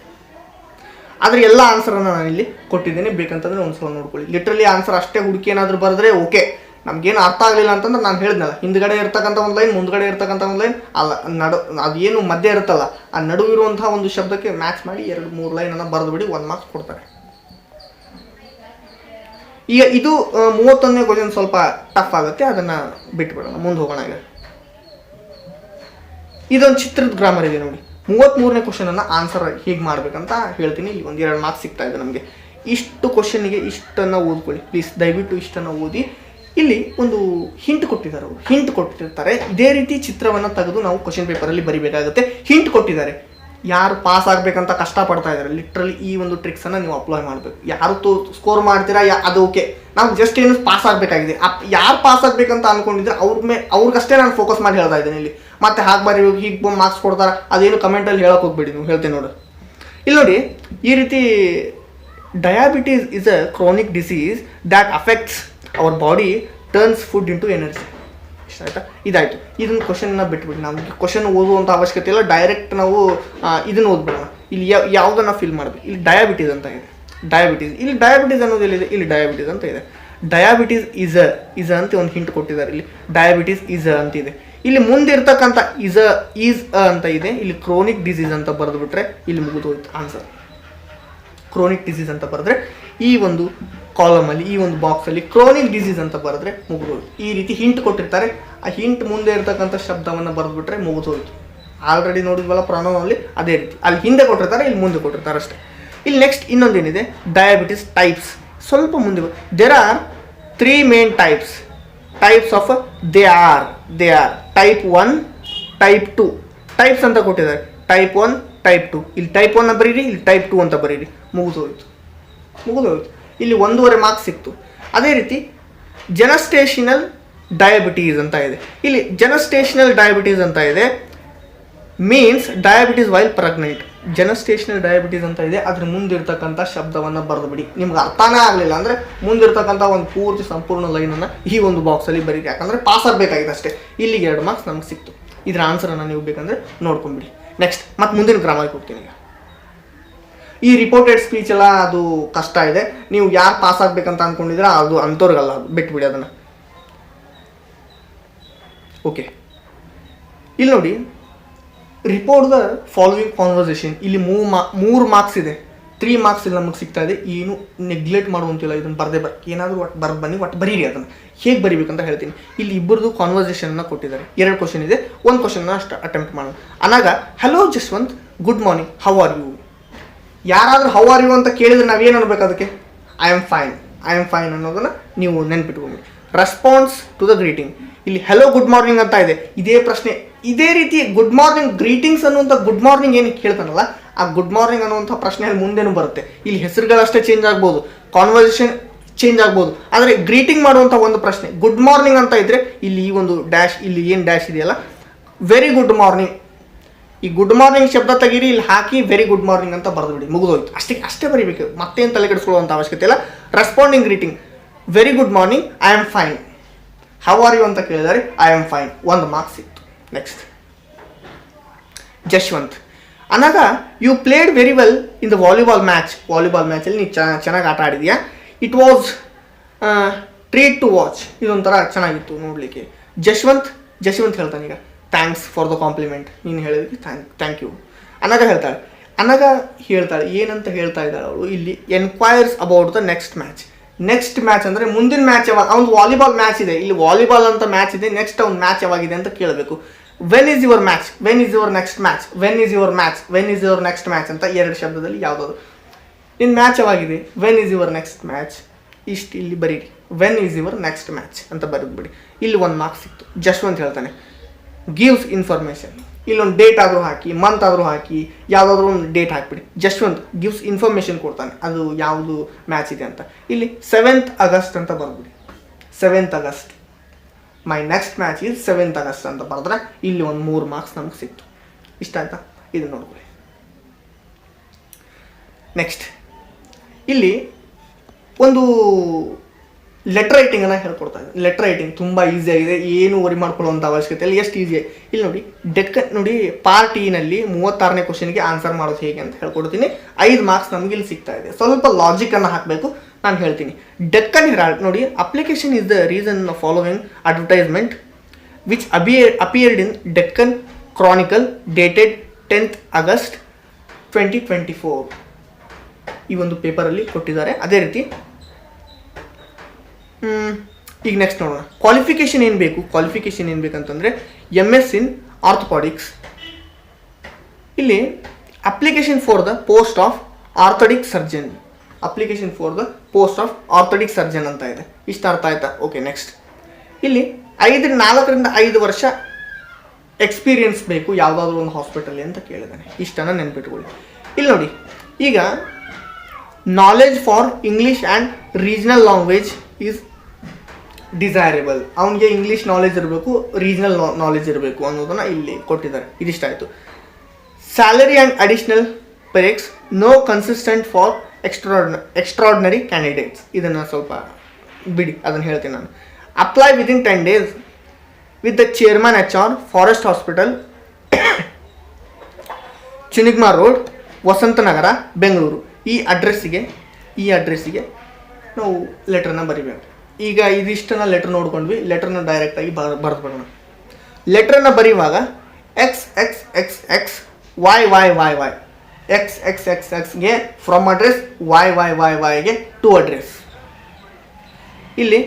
ಆದರೆ ಎಲ್ಲ ಆನ್ಸರನ್ನು ನಾನು ಇಲ್ಲಿ ಕೊಟ್ಟಿದ್ದೀನಿ. ಬೇಕಂತಂದ್ರೆ ಒಂದ್ಸಲ ನೋಡ್ಕೊಳ್ಳಿ. ಲಿಟ್ರಲಿ ಆನ್ಸರ್ ಅಷ್ಟೇ ಹುಡುಕಿ ಏನಾದರೂ ಬರೆದ್ರೆ ಓಕೆ ನಮ್ಗೇನು ಅರ್ಥ ಆಗಲಿಲ್ಲ ಅಂತಂದ್ರೆ ನಾನು ಹೇಳಿದ್ನಲ್ಲ, ಹಿಂದ್ಗಡೆ ಇರ್ತಕ್ಕಂಥ ಒಂದು ಲೈನ್ ಮುಂದ್ಗಡೆ ಇರ್ತಕ್ಕಂಥ ಒಂದು ಲೈನ್ ಅಲ್ಲ, ನಡು, ಅದೇನು ಮಧ್ಯ ಇರುತ್ತಲ್ಲ, ಆ ನಡುವೆ ಇರುವಂತಹ ಒಂದು ಶಬ್ದಕ್ಕೆ ಮ್ಯಾಚ್ ಮಾಡಿ ಎರಡು, ಮೂರು ಲೈನನ್ನು ಬರೆದು ಬಿಡಿ ಒಂದು ಮಾರ್ಕ್ಸ್ ಕೊಡ್ತಾರೆ. ಈಗ ಇದು ಮೂವತ್ತೊಂದನೇ ಕ್ವಶನ್ ಸ್ವಲ್ಪ ಟಫ್ ಆಗುತ್ತೆ, ಅದನ್ನು ಬಿಟ್ಬಿಡೋಣ, ಮುಂದೆ ಹೋಗೋಣ ಈಗ. ಇದೊಂದು ಚಿತ್ರದ ಗ್ರಾಮರ್ ಇದೆ ನೋಡಿ. ಮೂವತ್ತ್ಮೂರನೇ ಕ್ವಶನನ್ನು ಆನ್ಸರ್ ಹೀಗೆ ಮಾಡ್ಬೇಕಂತ ಹೇಳ್ತೀನಿ ಇಲ್ಲಿ ಒಂದು ಎರಡು ಮಾರ್ಕ್ಸ್ ಸಿಗ್ತಾ ಇದೆ ನಮಗೆ. ಇಷ್ಟು ಕ್ವಶನ್ಗೆ ಇಷ್ಟನ್ನು ಓದ್ಕೊಳ್ಳಿ ಪ್ಲೀಸ್ ದಯವಿಟ್ಟು ಇಷ್ಟನ್ನು ಓದಿ. ಇಲ್ಲಿ ಒಂದು ಹಿಂಟ್ ಕೊಟ್ಟಿದ್ದಾರೆ ಅವರು. ಹಿಂಟ್ ಕೊಟ್ಟಿರ್ತಾರೆ. ಇದೇ ರೀತಿ ಚಿತ್ರವನ್ನು ತೆಗೆದು ನಾವು ಕ್ವಶನ್ ಪೇಪರಲ್ಲಿ ಬರಿಬೇಕಾಗುತ್ತೆ. ಹಿಂಟ್ ಕೊಟ್ಟಿದ್ದಾರೆ. ಯಾರು ಪಾಸ್ ಆಗಬೇಕಂತ ಕಷ್ಟಪಡ್ತಾ ಇದ್ದಾರೆ. ಲಿಟ್ರಲಿ ಈ ಒಂದು ಟ್ರಿಕ್ಸನ್ನು ನೀವು ಅಪ್ಲೈ ಮಾಡಬೇಕು. ಯಾರು ತೋ ಸ್ಕೋರ್ ಮಾಡ್ತೀರಾ? ಯಾ ಅದು ಓಕೆ ನಾವು ಜಸ್ಟ್ ಏನು ಪಾಸ್ ಆಗಬೇಕಾಗಿದೆ. ಅಪ್ ಯಾರು ಪಾಸ್ ಆಗಬೇಕಂತ ಅಂದ್ಕೊಂಡಿದ್ರೆ ಅವ್ರ ಮೇ ಅವ್ರಿಗಷ್ಟೇ ನಾನು ಫೋಕಸ್ ಮಾಡಿ ಹೇಳ್ತಾ ಇದ್ದೀನಿ ಇಲ್ಲಿ. ಮತ್ತೆ ಹಾಗೆ ಬರೀ ಹೀಗೆ ಮಾರ್ಕ್ಸ್ ಕೊಡ್ತಾರೆ? ಅದೇನು ಕಮೆಂಟಲ್ಲಿ ಹೇಳಕ್ಕೆ ಹೋಗ್ಬೇಡಿ ನೀವು. ಹೇಳ್ತೇನೆ ನೋಡಿ. ಇಲ್ಲಿ ನೋಡಿ, ಈ ರೀತಿ diabetes is a chronic disease that affects our body turns food into energy ಇಷ್ಟ ಆಯ್ತಾ ಇದಾಯಿತು. ಇದನ್ನು ಕ್ವಶನ್ನ ಬಿಟ್ಬಿಟ್ಟು ನಮಗೆ ಕ್ವಶನ್ ಓದುವಂಥ ಅವಶ್ಯಕತೆ ಇಲ್ಲ. ಡೈರೆಕ್ಟ್ ನಾವು ಇದನ್ನು ಓದ್ಬಿಡೋಣ. ಇಲ್ಲಿ ಯಾವ ಯಾವುದನ್ನು ಫಿಲ್ ಮಾಡಬೇಕು? ಇಲ್ಲಿ ಡಯಾಬಿಟೀಸ್ ಅಂತ ಇದೆ. ಡಯಾಬಿಟೀಸ್ ಇಲ್ಲಿ ಡಯಾಬಿಟೀಸ್ ಅನ್ನೋದು ಇಲ್ಲಿ ಡಯಾಬಿಟೀಸ್ ಅಂತ ಇದೆ. ಡಯಾಬಿಟೀಸ್ ಇಸ್ ಇಸ್ ಅಂತ ಒಂದು ಹಿಂಟ್ ಕೊಟ್ಟಿದ್ದಾರೆ ಇಲ್ಲಿ. ಡಯಾಬಿಟೀಸ್ ಇಸ್ ಅಂತ ಇದೆ. ಇಲ್ಲಿ ಮುಂದೆ ಇರ್ತಕ್ಕಂಥ ಇಸ್ ಅ ಈಸ್ ಅಂತ ಇದೆ. ಇಲ್ಲಿ ಕ್ರೋನಿಕ್ ಡಿಸೀಸ್ ಅಂತ ಬರೆದು ಬಿಟ್ರೆ ಇಲ್ಲಿ ಮುಗಿದು ಹೋಯ್ತು ಆನ್ಸರ್ ಕ್ರೋನಿಕ್ ಡಿಸೀಸ್ ಅಂತ ಬರೆದ್ರೆ ಈ ಒಂದು ಕಾಲಮಲ್ಲಿ ಈ ಒಂದು ಬಾಕ್ಸಲ್ಲಿ ಕ್ರೋನಿಕ್ ಡಿಸೀಸ್ ಅಂತ ಬರೆದ್ರೆ ಮುಗಿದೋಯ್ತು ಈ ರೀತಿ ಹಿಂಟ್ ಕೊಟ್ಟಿರ್ತಾರೆ. ಆ ಹಿಂಟ್ ಮುಂದೆ ಇರ್ತಕ್ಕಂಥ ಶಬ್ದವನ್ನು ಬರೆದ್ಬಿಟ್ರೆ ಮುಗಿದೋಯ್ತು ಆಲ್ರೆಡಿ ನೋಡಿದ್ವಲ್ಲ ಪ್ರಾಣೋನಲ್ಲಿ ಅದೇ ರೀತಿ. ಅಲ್ಲಿ ಹಿಂದೆ ಕೊಟ್ಟಿರ್ತಾರೆ, ಇಲ್ಲಿ ಮುಂದೆ ಕೊಟ್ಟಿರ್ತಾರೆ ಅಷ್ಟೇ. ಇಲ್ಲಿ ನೆಕ್ಸ್ಟ್ ಇನ್ನೊಂದೇನಿದೆ? ಡಯಾಬಿಟಿಸ್ ಟೈಪ್ಸ್ ಸ್ವಲ್ಪ ಮುಂದೆ there are three main types types of they are they are type one type two types ಅಂತ ಕೊಟ್ಟಿದ್ದಾರೆ. ಟೈಪ್ ಒನ್ ಟೈಪ್ ಟು ಇಲ್ಲಿ ಟೈಪ್ ಒನ್ ಬರೀರಿ, ಇಲ್ಲಿ ಟೈಪ್ ಟು ಅಂತ ಬರೀರಿ. ಮುಗಿದೋಯ್ತು ಮುಗಿದೋಯ್ತು ಇಲ್ಲಿ ಒಂದೂವರೆ ಮಾರ್ಕ್ಸ್ ಸಿಕ್ತು. ಅದೇ ರೀತಿ ಜನಸ್ಟೇಷನಲ್ ಡಯಾಬಿಟೀಸ್ ಅಂತ ಇದೆ. ಇಲ್ಲಿ ಜನಸ್ಟೇಷನಲ್ ಡಯಾಬಿಟೀಸ್ ಅಂತ ಇದೆ. Means diabetes while pregnant gestational diabetes ಅಂತ ಇದೆ. ಅದ್ರ ಮುಂದಿರ್ತಕ್ಕಂಥ ಶಬ್ದವನ್ನು ಬರೆದು ಬಿಡಿ ನಿಮ್ಗೆ ಅರ್ಥನೇ ಆಗಲಿಲ್ಲ ಅಂದರೆ ಮುಂದಿರ್ತಕ್ಕಂಥ ಒಂದು ಪೂರ್ತಿ ಸಂಪೂರ್ಣ ಲೈನನ್ನು ಈ ಒಂದು ಬಾಕ್ಸಲ್ಲಿ ಬರೀರಿ. ಯಾಕಂದರೆ ಪಾಸ್ ಆಗಬೇಕಾಗಿದೆ ಅಷ್ಟೇ. ಇಲ್ಲಿಗೆ ಎರಡು ಮಾರ್ಕ್ಸ್ ನಮ್ಗೆ ಸಿಕ್ತು. ಇದರ ಆನ್ಸರನ್ನು ನೀವು ಬೇಕಂದರೆ ನೋಡ್ಕೊಂಬಿಡಿ. ನೆಕ್ಸ್ಟ್ ಮತ್ತೆ ಮುಂದಿನ ಗ್ರಾಮಕ್ಕೆ ಹೋಗ್ತೀನಿ ಈಗ. ಈ ರಿಪೋರ್ಟೆಡ್ ಸ್ಪೀಚ್ ಎಲ್ಲ ಅದು ಕಷ್ಟ ಇದೆ. ನೀವು ಯಾರು ಪಾಸ್ ಆಗ್ಬೇಕಂತ ಅನ್ಕೊಂಡಿದ್ರೆ ಅದು ಅಂಥವ್ರಿಗಲ್ಲ ಬಿಟ್ಬಿಡಿ ಅದನ್ನು. ಓಕೆ ಇಲ್ಲಿ ನೋಡಿ ರಿಪೋರ್ಟ್ ದ ಫಾಲೋವಿಂಗ್ ಕಾನ್ವರ್ಸೇಷನ್ ಇಲ್ಲಿ ಮೂರು ಮಾ ಮೂರು ಮಾರ್ಕ್ಸ್ ಇದೆ. ತ್ರೀ ಮಾರ್ಕ್ಸ್ ಇಲ್ಲಿ ನಮಗೆ ಸಿಗ್ತಾ ಇದೆ. ಏನು ನೆಗ್ಲೆಕ್ಟ್ ಮಾಡುವಂತಿಲ್ಲ, ಇದನ್ನು ಬರ್ದೇ ಬರ್, ಏನಾದರೂ ಒಟ್ಟು ಬರ್ದು ಬನ್ನಿ ಒಟ್ಟು ಬರೀರಿ ಅದನ್ನು. ಹೇಗೆ ಬರೀಬೇಕಂತ ಹೇಳ್ತೀನಿ. ಇಲ್ಲಿ ಇಬ್ಬರದು ಕಾನ್ವರ್ಸೇಷನ್ನ ಕೊಟ್ಟಿದ್ದಾರೆ. ಎರಡು ಕ್ವಶನ್ ಇದೆ, ಒಂದು ಕ್ವಶನ್ನ ಅಷ್ಟು ಅಟೆಂಪ್ಟ್ ಮಾಡೋಣ. Anaga hello Jaswant good morning how are you ಯಾರಾದರೂ ಹೌ ಆರ್ ಯು ಅಂತ ಕೇಳಿದ್ರೆ ನಾವೇನು ಅನ್ಬೇಕು ಅದಕ್ಕೆ? I am fine I am fine ಅನ್ನೋದನ್ನು ನೀವು ನೆನ್ಪಿಟ್ಕೊಂಬಿಡಿ ರೆಸ್ಪಾನ್ಸ್ ಟು ದ ಗ್ರೀಟಿಂಗ್ ಇಲ್ಲಿ ಹೆಲೋ ಗುಡ್ ಮಾರ್ನಿಂಗ್ ಅಂತ ಇದೆ. ಇದೇ ಪ್ರಶ್ನೆ. ಇದೇ ರೀತಿ ಗುಡ್ ಮಾರ್ನಿಂಗ್ ಗ್ರೀಟಿಂಗ್ಸ್ ಅನ್ನುವಂಥ ಗುಡ್ ಮಾರ್ನಿಂಗ್ ಏನು ಕೇಳ್ತಾನಲ್ಲ, ಆ ಗುಡ್ ಮಾರ್ನಿಂಗ್ ಅನ್ನುವಂಥ ಪ್ರಶ್ನೆ ಅಲ್ಲಿ ಮುಂದೆನೂ ಬರುತ್ತೆ? ಇಲ್ಲಿ ಹೆಸರುಗಳಷ್ಟೇ ಚೇಂಜ್ ಆಗ್ಬೋದು. ಕಾನ್ವರ್ಸೇಷನ್ ಚೇಂಜ್ ಆಗ್ಬೋದು. ಆದರೆ ಗ್ರೀಟಿಂಗ್ ಮಾಡುವಂಥ ಒಂದು ಪ್ರಶ್ನೆ. ಗುಡ್ ಮಾರ್ನಿಂಗ್ ಅಂತ ಇದ್ದರೆ ಇಲ್ಲಿ ಈ ಒಂದು ಡ್ಯಾಶ್ ಇಲ್ಲಿ ಏನು ಡ್ಯಾಶ್ ಇದೆಯಲ್ಲ? ವೆರಿ ಗುಡ್ ಮಾರ್ನಿಂಗ್ ಈ ಗುಡ್ ಮಾರ್ನಿಂಗ್ ಶಬ್ದ ತೆಗೀರಿ, ಇಲ್ಲಿ ಹಾಕಿ ವೆರಿ ಗುಡ್ ಮಾರ್ನಿಂಗ್ ಅಂತ ಬರೆದ್ಬಿಡಿ, ಮುಗಿದೋಯ್ತು. ಅಷ್ಟೇ ಅಷ್ಟೇ ಬರೀಬೇಕು. ಮತ್ತೇನು ತಲೆ ಅವಶ್ಯಕತೆ ಇಲ್ಲ. Responding greeting very good morning I am fine how are you ಅಂತ ಕೇಳಿದರೆ ಐ ಆಮ್ ಫೈನ್ ಒಂದು ಮಾರ್ಕ್ಸ್ ಇತ್ತು. Next Jashwant. Anaga you played very well in the volleyball match volleyball ಮ್ಯಾಚಲ್ಲಿ ನೀನು ಚೆನ್ನಾಗಿ ಆಟ ಆಡಿದೆಯಾ? It was treat to watch ಇದೊಂಥರ ಚೆನ್ನಾಗಿತ್ತು ನೋಡಲಿಕ್ಕೆ. ಜಶ್ವಂತ್ ಜಶ್ವಂತ್ ಹೇಳ್ತಾನೆ ಈಗ. ಥ್ಯಾಂಕ್ಸ್ ಫಾರ್ ದ ಕಾಂಪ್ಲಿಮೆಂಟ್ ನೀನು ಹೇಳಿದಕ್ಕೆ ಥ್ಯಾಂಕ್ ಥ್ಯಾಂಕ್ ಯು ಅನಗ ಹೇಳ್ತಾಳೆ. ಅನಗ ಹೇಳ್ತಾಳೆ, ಏನಂತ ಹೇಳ್ತಾ ಇದ್ದಾಳೆ ಅವಳು? ಇಲ್ಲಿ enquires about the next match next match ಅಂದರೆ ಮುಂದಿನ ಮ್ಯಾಚ್ ಯಾವಾಗ? ಅವ್ನು ವಾಲಿಬಾಲ್ ಮ್ಯಾಚ್ ಇದೆ. ಇಲ್ಲಿ ವಾಲಿಬಾಲ್ ಅಂತ ಮ್ಯಾಚ್ ಇದೆ ನೆಕ್ಸ್ಟ್ ಅವ್ನು ಮ್ಯಾಚ್ ಯಾವಾಗಿದೆ ಅಂತ ಕೇಳಬೇಕು. When is your match when is your next match when is your match when is your next match ಅಂತ ಎರಡು ಶಬ್ದದಲ್ಲಿ ಯಾವುದಾದ್ರು. ನಿನ್ನ match ಯಾವಾಗಿದೆ? When is your next match ಇಷ್ಟು ಇಲ್ಲಿ ಬರೀರಿ. When is your next match ಅಂತ ಬರೆದ್ಬಿಡಿ. ಇಲ್ಲಿ ಒಂದು ಮಾರ್ಕ್ಸ್ ಸಿಕ್ತು. ಜಶ್ವಂತ್ ಹೇಳ್ತಾನೆ. ಗಿವ್ಸ್ ಇನ್ಫಾರ್ಮೇಷನ್ ಇಲ್ಲೊಂದು ಡೇಟ್ ಆದರೂ ಹಾಕಿ ಮಂತ್ ಆದರೂ ಹಾಕಿ, ಯಾವುದಾದ್ರೂ ಒಂದು ಡೇಟ್ ಜಸ್ಟ್ ಒಂದು ಗಿವ್ಸ್ ಇನ್ಫಾರ್ಮೇಷನ್ ಕೊಡ್ತಾನೆ. ಅದು ಯಾವುದು ಮ್ಯಾಚ್ ಇದೆ ಅಂತ. ಇಲ್ಲಿ ಸೆವೆಂತ್ ಆಗಸ್ಟ್ ಅಂತ ಬರ್ಬಿಡಿ seventh August. My next match is seventh August ಅಂತ ಬರೆದ್ರೆ ಇಲ್ಲಿ ಒಂದು ಮೂರು ಮಾರ್ಕ್ಸ್ ನಮಗೆ ಸಿಕ್ತು. ಇಷ್ಟ ಅಂತ ಇದು ನೋಡ್ಕೊಳ್ಳಿ. ನೆಕ್ಸ್ಟ್ ಇಲ್ಲಿ ಒಂದು ಲೆಟರ್ ರೈಟಿಂಗನ್ನು ಹೇಳ್ಕೊಡ್ತಾ ಇದ್ದೀನಿ ಲೆಟರ್ ರೈಟಿಂಗ್ ತುಂಬ ಆಗಿದೆ. ಏನು ವರಿ ಮಾಡ್ಕೊಳ್ಳುವಂಥ ಅವಶ್ಯಕತೆ ಇಲ್ಲ. ಎಷ್ಟು ಈಸಿ ಇಲ್ಲಿ ನೋಡಿ ಡೆಕ್ಕನ್ ನೋಡಿ ಪಾರ್ಟ್ನಲ್ಲಿ ಮೂವತ್ತಾರನೇ ಕ್ವಶನ್ಗೆ ಆನ್ಸರ್ ಮಾಡೋದು ಹೇಗೆ ಅಂತ ಹೇಳ್ಕೊಡ್ತೀನಿ. ಐದು ಮಾರ್ಕ್ಸ್ ನಮಗೆ ಇಲ್ಲಿ ಸಿಗ್ತಾ ಇದೆ. ಸ್ವಲ್ಪ ಲಾಜಿಕನ್ನು ಹಾಕಬೇಕು. ನಾನು ಹೇಳ್ತೀನಿ. ಡೆಕ್ಕನ್ ಹೆರಾಲ್ಡ್ ನೋಡಿ application is the reason following advertisement which appear appeared in Deccan Chronicle dated tenth August twenty twenty four ಈ ಒಂದು ಪೇಪರಲ್ಲಿ ಕೊಟ್ಟಿದ್ದಾರೆ. ಅದೇ ರೀತಿ ಈಗ ನೆಕ್ಸ್ಟ್ ನೋಡೋಣ. ಕ್ವಾಲಿಫಿಕೇಷನ್ ಏನು ಬೇಕು? ಕ್ವಾಲಿಫಿಕೇಷನ್ ಏನು ಬೇಕಂತಂದರೆ ಎಂ ಎಸ್ ಇನ್ ಆರ್ಥೋಪಾಡಿಕ್ಸ್ ಇಲ್ಲಿ application for the post of orthopaedic surgeon application for the post of orthopaedic surgeon ಅಂತ ಇದೆ. ಇಷ್ಟು ಅರ್ಥ ಆಯ್ತಾ? ಓಕೆ ನೆಕ್ಸ್ಟ್ ಇಲ್ಲಿ ಐದು ನಾಲ್ಕರಿಂದ ಐದು ವರ್ಷ ಎಕ್ಸ್ಪೀರಿಯನ್ಸ್ ಬೇಕು ಯಾವುದಾದ್ರೂ ಒಂದು ಹಾಸ್ಪಿಟಲ್ಲಿ ಅಂತ ಕೇಳಿದ್ದಾನೆ ಇಷ್ಟನ್ನು ನೆನ್ಪಿಟ್ಕೊಳ್ಳಿ. ಇಲ್ಲಿ ನೋಡಿ, ಈಗ knowledge for English and regional language is desirable ಅವನಿಗೆ ಇಂಗ್ಲೀಷ್ ನಾಲೆಜ್ ಇರಬೇಕು ರೀಜನಲ್ ನಾಲೆಜ್ ಇರಬೇಕು ಅನ್ನೋದನ್ನು ಇಲ್ಲಿ ಕೊಟ್ಟಿದ್ದಾರೆ. ಇದಿಷ್ಟಾಯಿತು. Salary and additional perks no consistent for extraordinary extraordinary candidates ಇದನ್ನು ಸ್ವಲ್ಪ ಬಿಡಿ, ಅದನ್ನು ಹೇಳ್ತೀನಿ ನಾನು. Apply within ten days with the chairman H R forest hospital Cunningham road Vasanthnagar Bengaluru ಈ ಅಡ್ರೆಸ್ಸಿಗೆ ಈ ಅಡ್ರೆಸ್ಸಿಗೆ ನಾವು ಲೆಟ್ರನ್ನ ಬರಿಬೇಕು. ಈಗ ಇದಿಷ್ಟನ್ನ ಲೆಟ್ರ್ ನೋಡ್ಕೊಂಡ್ವಿ. ಲೆಟ್ರನ್ನ ಡೈರೆಕ್ಟಾಗಿ ಬರ್ ಬರೆದು ಬಿಡೋಣ. ಲೆಟ್ರನ್ನ ಬರೆಯುವಾಗ X X X X Y Y Y Y X X X ಎಕ್ಸ್ಗೆ from address Y Y Y ವೈಗೆ to address ಇಲ್ಲಿ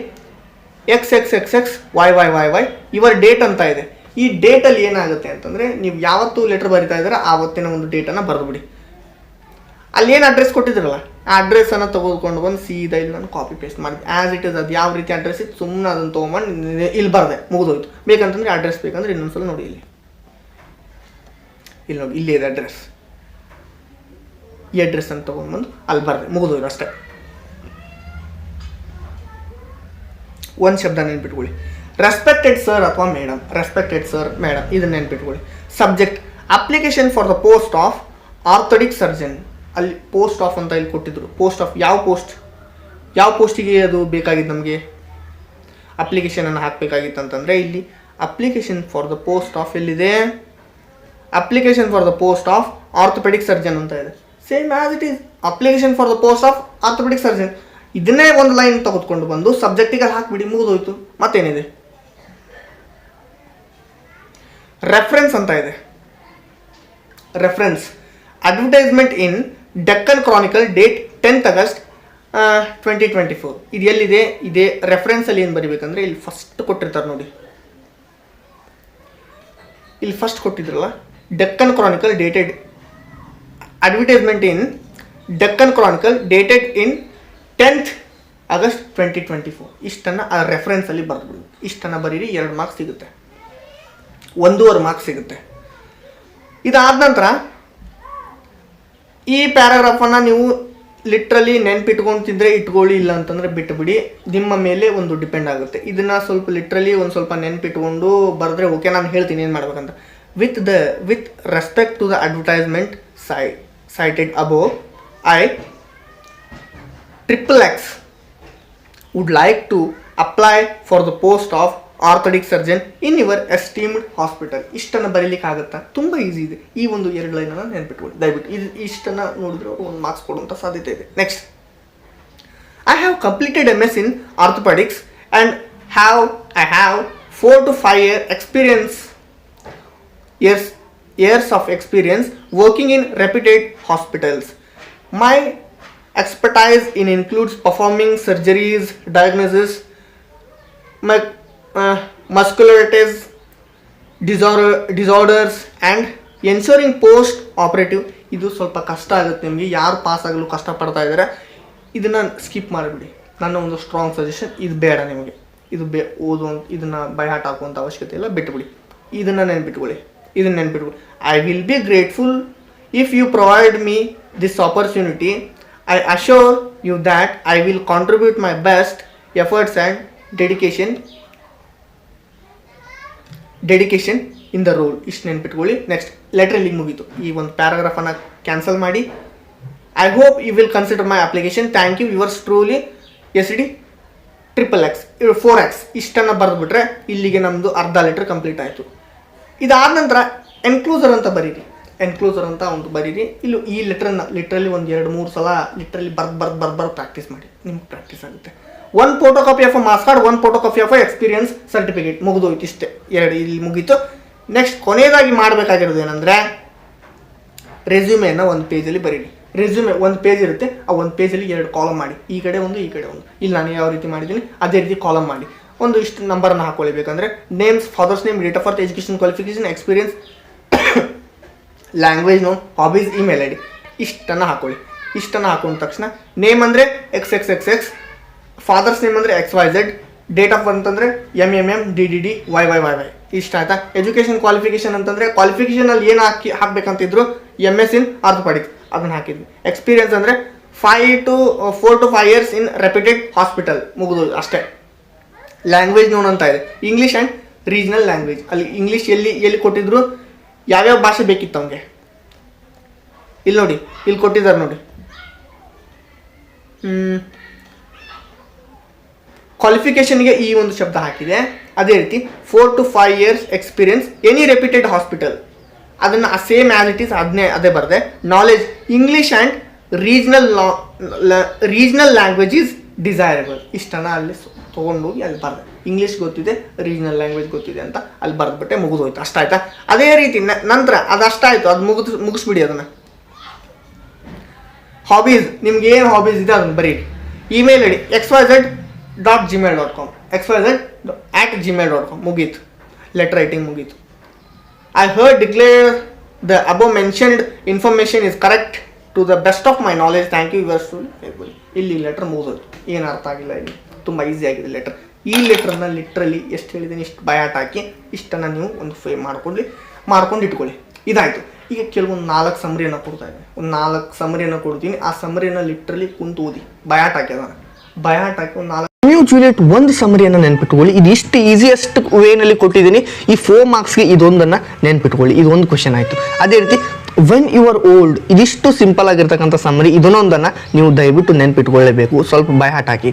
X X X X Y Y Y Y ಇವರ್ date ಅಂತ ಇದೆ. ಈ ಡೇಟಲ್ಲಿ ಏನಾಗುತ್ತೆ ಅಂತಂದರೆ ನೀವು ಯಾವತ್ತು ಲೆಟ್ರ್ ಬರಿತಾ ಇದ್ದೀರ, ಆವತ್ತಿನ ಒಂದು ಡೇಟನ್ನು ಬರೆದುಬಿಡಿ ಅಲ್ಲಿ ಏನು ಅಡ್ರೆಸ್ ಕೊಟ್ಟಿದ್ರಲ್ಲ? ಅಡ್ರೆಸ್ಸನ್ನು ತೆಗೆದುಕೊಂಡು ಬಂದು ಸೀದಾ ಇಲ್ಲಿ ನಾನು ಕಾಪಿ ಪೇಸ್ಟ್ ಮಾಡಿದೆ ಆ್ಯಸ್ ಇಟ್ ಇಸ್ ಅದು ಯಾವ ರೀತಿ ಅಡ್ರೆಸ್ ಇತ್ತು ಸುಮ್ಮನೆ ಅದನ್ನು ತೊಗೊಂಬಂದು ಇಲ್ಲಿ ಬರದೆ, ಮುಗಿದೋಯ್ತು. ಬೇಕಂತಂದ್ರೆ ಅಡ್ರೆಸ್ ಬೇಕಂದ್ರೆ ಇನ್ನೊಂದ್ಸಲ ನೋಡಿ ಇಲ್ಲಿ. ಇಲ್ಲಿ ನೋಡಿ ಇಲ್ಲೇ ಇದೆ ಅಡ್ರೆಸ್ ಈ ಅಡ್ರೆಸ್ ಅನ್ನು ತೊಗೊಂಡ್ಬಂದು ಅಲ್ಲಿ ಬರದೆ, ಮುಗಿದೋಯ್ತು ಅಷ್ಟೇ. ಒಂದು ಶಬ್ದ ನೆನ್ಪಿಟ್ಕೊಳ್ಳಿ. ರೆಸ್ಪೆಕ್ಟೆಡ್ ಸರ್ ಅಥವಾ ಮೇಡಮ್ ರೆಸ್ಪೆಕ್ಟೆಡ್ ಸರ್ ಮೇಡಮ್ ಇದನ್ನು ನೆನ್ಪಿಟ್ಕೊಳ್ಳಿ. Subject application for the post of orthopaedic surgeon ಅಲ್ಲಿ ಪೋಸ್ಟ್ ಆಫ್ ಅಂತ ಇಲ್ಲಿ ಕೊಟ್ಟಿದ್ರು. ಪೋಸ್ಟ್ ಆಫ್ ಯಾವ ಪೋಸ್ಟ್ ಯಾವ ಪೋಸ್ಟಿಗೆ ಅದು ಬೇಕಾಗಿತ್ತು ನಮಗೆ? ಅಪ್ಲಿಕೇಶನನ್ನು ಹಾಕಬೇಕಾಗಿತ್ತು ಅಂತಂದರೆ ಇಲ್ಲಿ application for the post of ಎಲ್ಲಿದೆ? Application for the post of orthopaedic surgeon ಅಂತ ಇದೆ. Same as it is application for the post of orthopaedic surgeon ಇದನ್ನೇ ಒಂದು ಲೈನ್ ತೆಗೆದುಕೊಂಡು ಬಂದು ಸಬ್ಜೆಕ್ಟಿಗೆ ಹಾಕಿಬಿಡಿ ಮುಗಿದೋಯ್ತು. ಮತ್ತೇನಿದೆ? ರೆಫರೆನ್ಸ್ ಅಂತ ಇದೆ. Reference advertisement in Deccan Chronicle date tenth August twenty twenty four ಇದು ಎಲ್ಲಿದೆ? ಇದೇ ರೆಫರೆನ್ಸಲ್ಲಿ ಏನು ಬರಿಬೇಕಂದ್ರೆ ಇಲ್ಲಿ ಫಸ್ಟ್ ಕೊಟ್ಟಿರ್ತಾರೆ ನೋಡಿ. ಇಲ್ಲಿ first ಕೊಟ್ಟಿದ್ರಲ್ಲ Deccan Chronicle dated advertisement in Deccan Chronicle dated in tenth August twenty twenty four ಇಷ್ಟನ್ನು ಆ ರೆಫರೆನ್ಸಲ್ಲಿ ಬರ್ಬೋದು ಇಷ್ಟನ್ನು ಬರೀರಿ, ಎರಡು ಮಾರ್ಕ್ಸ್ ಸಿಗುತ್ತೆ. ಒಂದೂವರೆ ಮಾರ್ಕ್ಸ್ ಸಿಗುತ್ತೆ. ಇದಾದ ನಂತರ ಈ ಪ್ಯಾರಾಗ್ರಾಫನ್ನು ನೀವು ಲಿಟ್ರಲಿ ನೆನ್ಪಿಟ್ಕೊಂತಿದ್ರೆ ಇಟ್ಕೊಳ್ಳಿ, ಇಲ್ಲ ಅಂತಂದರೆ ಬಿಟ್ಟುಬಿಡಿ ನಿಮ್ಮ ಮೇಲೆ ಒಂದು ಡಿಪೆಂಡ್ ಆಗುತ್ತೆ. ಇದನ್ನು ಸ್ವಲ್ಪ ಲಿಟ್ರಲಿ ಒಂದು ಸ್ವಲ್ಪ ನೆನ್ಪಿಟ್ಕೊಂಡು ಬರೆದ್ರೆ ಓಕೆ ನಾನು ಹೇಳ್ತೀನಿ ಏನು ಮಾಡ್ಬೇಕಂತ. With the with respect to the advertisement ಸೈ cited above I triple X would like to apply for the post of orthopaedic surgeon in your esteemed hospital. ಇಷ್ಟನ್ನು ಬರೀಲಿಕ್ಕೆ ಆಗುತ್ತಾ? ತುಂಬ ಈಸಿ ಇದೆ. ಈ ಒಂದು ಎರಡು ಲೈನ್ ಅನ್ನು ದಯವಿಟ್ಟು. ಇಲ್ಲಿ ಇಷ್ಟನ್ನು ನೋಡಿದ್ರೆ ಅವರು ಒಂದು ಮಾರ್ಕ್ಸ್ ಕೊಡುವಂಥ ಸಾಧ್ಯತೆ ಇದೆ. Next I have completed M S in orthopaedics and have I have four to five year experience years years of experience working in reputed hospitals my expertise in includes performing surgeries diagnosis my muscularities, disorder, disorders and ensuring post operative ಇದು ಸ್ವಲ್ಪ ಕಷ್ಟ ಆಗುತ್ತೆ ನಿಮಗೆ. ಯಾರು pass ಆಗಲು ಕಷ್ಟಪಡ್ತಾ ಇದ್ದಾರೆ ಇದನ್ನು ಸ್ಕಿಪ್ ಮಾಡಿಬಿಡಿ. ನನ್ನ ಒಂದು ಸ್ಟ್ರಾಂಗ್ ಸಜೆಷನ್ ಇದು ಬೇಡ ನಿಮಗೆ. ಇದು ಬೇ ಓದು ಇದನ್ನು ಬೈಹಾಟ್ ಹಾಕುವಂಥ ಅವಶ್ಯಕತೆ ಇಲ್ಲ ಬಿಟ್ಬಿಡಿ. ಇದನ್ನು ನೆನ್ಪಿಟ್ಕೊಳ್ಳಿ. ಇದನ್ನು ನೆನ್ಪಿಟ್ಕೊಳ್ಳಿ. I will be grateful if you provide me this opportunity I assure you that I will contribute my best efforts and dedication dedication in the role ಇಷ್ಟು ನೆನ್ಪಿಟ್ಕೊಳ್ಳಿ. ನೆಕ್ಸ್ಟ್ ಲೆಟರ್ ಇಲ್ಲಿಗೆ ಮುಗೀತು. ಈ ಒಂದು ಪ್ಯಾರಾಗ್ರಾಫನ್ನು ಕ್ಯಾನ್ಸಲ್ ಮಾಡಿ. I hope you will consider my application thank you yours truly S D triple X four X ಇಷ್ಟನ್ನು ಬರೆದ್ಬಿಟ್ರೆ ಇಲ್ಲಿಗೆ ನಮ್ಮದು ಅರ್ಧ ಲೆಟ್ರ್ ಕಂಪ್ಲೀಟ್ ಆಯಿತು. ಇದಾದ ನಂತರ ಎನ್ಕ್ಲೂಸರ್ ಅಂತ ಬರೀರಿ. ಎನ್ಕ್ಲೋಸರ್ ಅಂತ ಒಂದು ಬರೀರಿ. ಇಲ್ಲಿ ಈ ಲೆಟ್ರನ್ನ ಲಿಟ್ರಲ್ಲಿ ಒಂದು ಎರಡು ಮೂರು ಸಲ ಲಿಟ್ರಲ್ಲಿ ಬರ್ದು ಬರ್ದು ಬರ್ದು ಬರ್ದು ಪ್ರಾಕ್ಟೀಸ್ ಮಾಡಿ. ನಿಮ್ಗೆ ಪ್ರಾಕ್ಟೀಸ್ ಆಗುತ್ತೆ. One photo copy of a marks card one photo copy of experience certificate ಮುಗಿದೋಯ್ತು ಇಷ್ಟೇ. ಎರಡು ಇಲ್ಲಿ ಮುಗೀತು. ನೆಕ್ಸ್ಟ್ ಕೊನೆಯದಾಗಿ ಮಾಡಬೇಕಾಗಿರೋದು ಏನಂದರೆ ರೆಸ್ಯೂಮೆಯನ್ನು ಒಂದು ಪೇಜಲ್ಲಿ ಬರೀರಿ. ರೆಸ್ಯೂಮೆ ಒಂದು ಪೇಜ್ ಇರುತ್ತೆ. ಆ ಒಂದು ಪೇಜಲ್ಲಿ ಎರಡು ಕಾಲಮ್ ಮಾಡಿ. ಈ ಕಡೆ ಒಂದು, ಈ ಕಡೆ ಒಂದು. ಇಲ್ಲಿ ನಾನು ಯಾವ ರೀತಿ ಮಾಡಿದ್ದೀನಿ? ಅದೇ ರೀತಿ ಕಾಲಮ್ ಮಾಡಿ. ಒಂದು ಇಷ್ಟು ನಂಬರನ್ನು ಹಾಕೊಳ್ಳಬೇಕಂದ್ರೆ names father's name date of birth education qualification experience language known hobbies email I D ಇಷ್ಟನ್ನು ಹಾಕೊಳ್ಳಿ. ಇಷ್ಟನ್ನು ಹಾಕೊಂಡ ತಕ್ಷಣ ನೇಮ್ ಅಂದರೆ X X X X father's name ಅಂದರೆ X Y Z date of birth ಅಂದರೆ M M M D D D Y Y Y Y ಇಷ್ಟ ಆಯ್ತಾ? ಎಜುಕೇಷನ್ ಕ್ವಾಲಿಫಿಕೇಷನ್ ಅಂತಂದರೆ ಕ್ವಾಲಿಫಿಕೇಷನಲ್ಲಿ ಏನು ಹಾಕಿ ಹಾಕಬೇಕಂತಿದ್ರು ಎಂ ಎಸ್ ಇನ್ ಆರ್ಥೋಪೆಡಿಕ್ಸ್ ಅದನ್ನು ಹಾಕಿದ್ವಿ. ಎಕ್ಸ್ಪೀರಿಯನ್ಸ್ ಅಂದರೆ five to four to five years in reputed hospital ಮುಗಿದು ಅಷ್ಟೇ. ಲ್ಯಾಂಗ್ವೇಜ್ ನೋನ್ ಅಂತ ಇದೆ. ಇಂಗ್ಲೀಷ್ ಆ್ಯಂಡ್ ರೀಜನಲ್ ಲ್ಯಾಂಗ್ವೇಜ್ ಅಲ್ಲಿ ಇಂಗ್ಲೀಷ್ ಎಲ್ಲಿ ಎಲ್ಲಿ ಕೊಟ್ಟಿದ್ರು, ಯಾವ್ಯಾವ ಭಾಷೆ ಬೇಕಿತ್ತು ಅವನಿಗೆ? ಇಲ್ಲಿ ನೋಡಿ. ಇಲ್ಲಿ ಕೊಟ್ಟಿದ್ದಾರೆ ನೋಡಿ. ಕ್ವಾಲಿಫಿಕೇಷನ್ಗೆ ಈ ಒಂದು ಶಬ್ದ ಹಾಕಿದೆ. ಅದೇ ರೀತಿ four to five years experience any reputed hospital ಅದನ್ನು ಸೇಮ್ ಆ್ಯಸ್ ಇಟ್ ಈಸ್ ಅದನ್ನೇ ಅದೇ ಬರದೆ. Knowledge English and regional regional language is desirable ಇಷ್ಟನ್ನ ಅಲ್ಲಿ ತೊಗೊಂಡೋಗಿ ಅಲ್ಲಿ ಬರ್ದೆ. ಇಂಗ್ಲೀಷ್ ಗೊತ್ತಿದೆ ರೀಜ್ನಲ್ ಲ್ಯಾಂಗ್ವೇಜ್ ಗೊತ್ತಿದೆ ಅಂತ ಅಲ್ಲಿ ಬರೆದ್ಬಿಟ್ಟೆ, ಮುಗಿದೋಯ್ತು. ಅಷ್ಟಾಯ್ತಾ? ಅದೇ ರೀತಿ ನಂತರ ಅದು ಅಷ್ಟಾಯ್ತು, ಅದು ಮುಗಿದು, ಮುಗಿಸ್ಬಿಡಿ ಅದನ್ನು. ಹಾಬೀಸ್ ನಿಮ್ಗೆ ಏನು ಹಾಬೀಸ್ ಇದೆ ಅದನ್ನು ಬರೀರಿ. Email ID X Y Z dot Gmail dot com X Y Z at Gmail dot com ಮುಗೀತು. ಲೆಟರ್ ರೈಟಿಂಗ್ ಮುಗೀತು. I hereby declare the above mentioned information is correct to the best of my knowledge thank you your to ಇಲ್ಲಿ letter ಮುಗಿದೋಯ್ತು. ಏನು ಅರ್ಥ ಆಗಿಲ್ಲ ಇಲ್ಲಿ. ತುಂಬ easy ಆಗಿದೆ ಲೆಟರ್ ಈ ಲೆಟ್ರನ್ನ ಲಿಟ್ರಲಿ ಎಷ್ಟು ಹೇಳಿದ್ದೀನಿ ಇಷ್ಟು ಬಯಾಟ್ ಹಾಕಿ, ಇಷ್ಟನ್ನು ನೀವು ಒಂದು ಫೇ ಮಾಡ್ಕೊಳ್ಳಿ ಮಾಡ್ಕೊಂಡು ಇಟ್ಕೊಳ್ಳಿ. ಇದಾಯಿತು. ಈಗ ಕೆಲವೊಂದು ನಾಲ್ಕು ಸಮರಿಯನ್ನು ಕೊಡ್ತಾ ಇದ್ದೀನಿ. ಒಂದು ನಾಲ್ಕು ಸಮರಿಯನ್ನು ಕೊಡ್ತೀನಿ. ಆ ಸಮರಿಯನ್ನು ಲಿಟ್ರಲಿ ಕುಂತು ಓದಿ. ಬಯಾಟ್ ಹಾಕ್ಯದ ಬಯಾಟ್ ಹಾಕಿ ಒಂದು ನಾಲ್ಕು ನೀವು ಜೂಲಿಯಟ್ ಒಂದು ಸಮರಿಯನ್ನು ನೆನ್ಪಿಟ್ಕೊಳ್ಳಿ. ಇದು ಇಷ್ಟು ಈಸಿಯೆಸ್ಟ್ ವೇನಲ್ಲಿ ಕೊಟ್ಟಿದ್ದೀನಿ. ಈ ಫೋರ್ ಮಾರ್ಕ್ಸ್ಗೆ ಇದೊಂದನ್ನು ನೆನ್ಪಿಟ್ಕೊಳ್ಳಿ. ಇದೊಂದು ಕ್ವಶನ್ ಆಯಿತು. ಅದೇ ರೀತಿ ವೆನ್ ಯು ಆರ್ ಓಲ್ಡ್ ಇದಿಷ್ಟು ಸಿಂಪಲ್ ಆಗಿರ್ತಕ್ಕಂಥ ಸಮರಿ ಇದನ್ನೊಂದನ್ನು ನೀವು ದಯವಿಟ್ಟು ನೆನ್ಪಿಟ್ಕೊಳ್ಳೇಬೇಕು. ಸ್ವಲ್ಪ by heart hockey.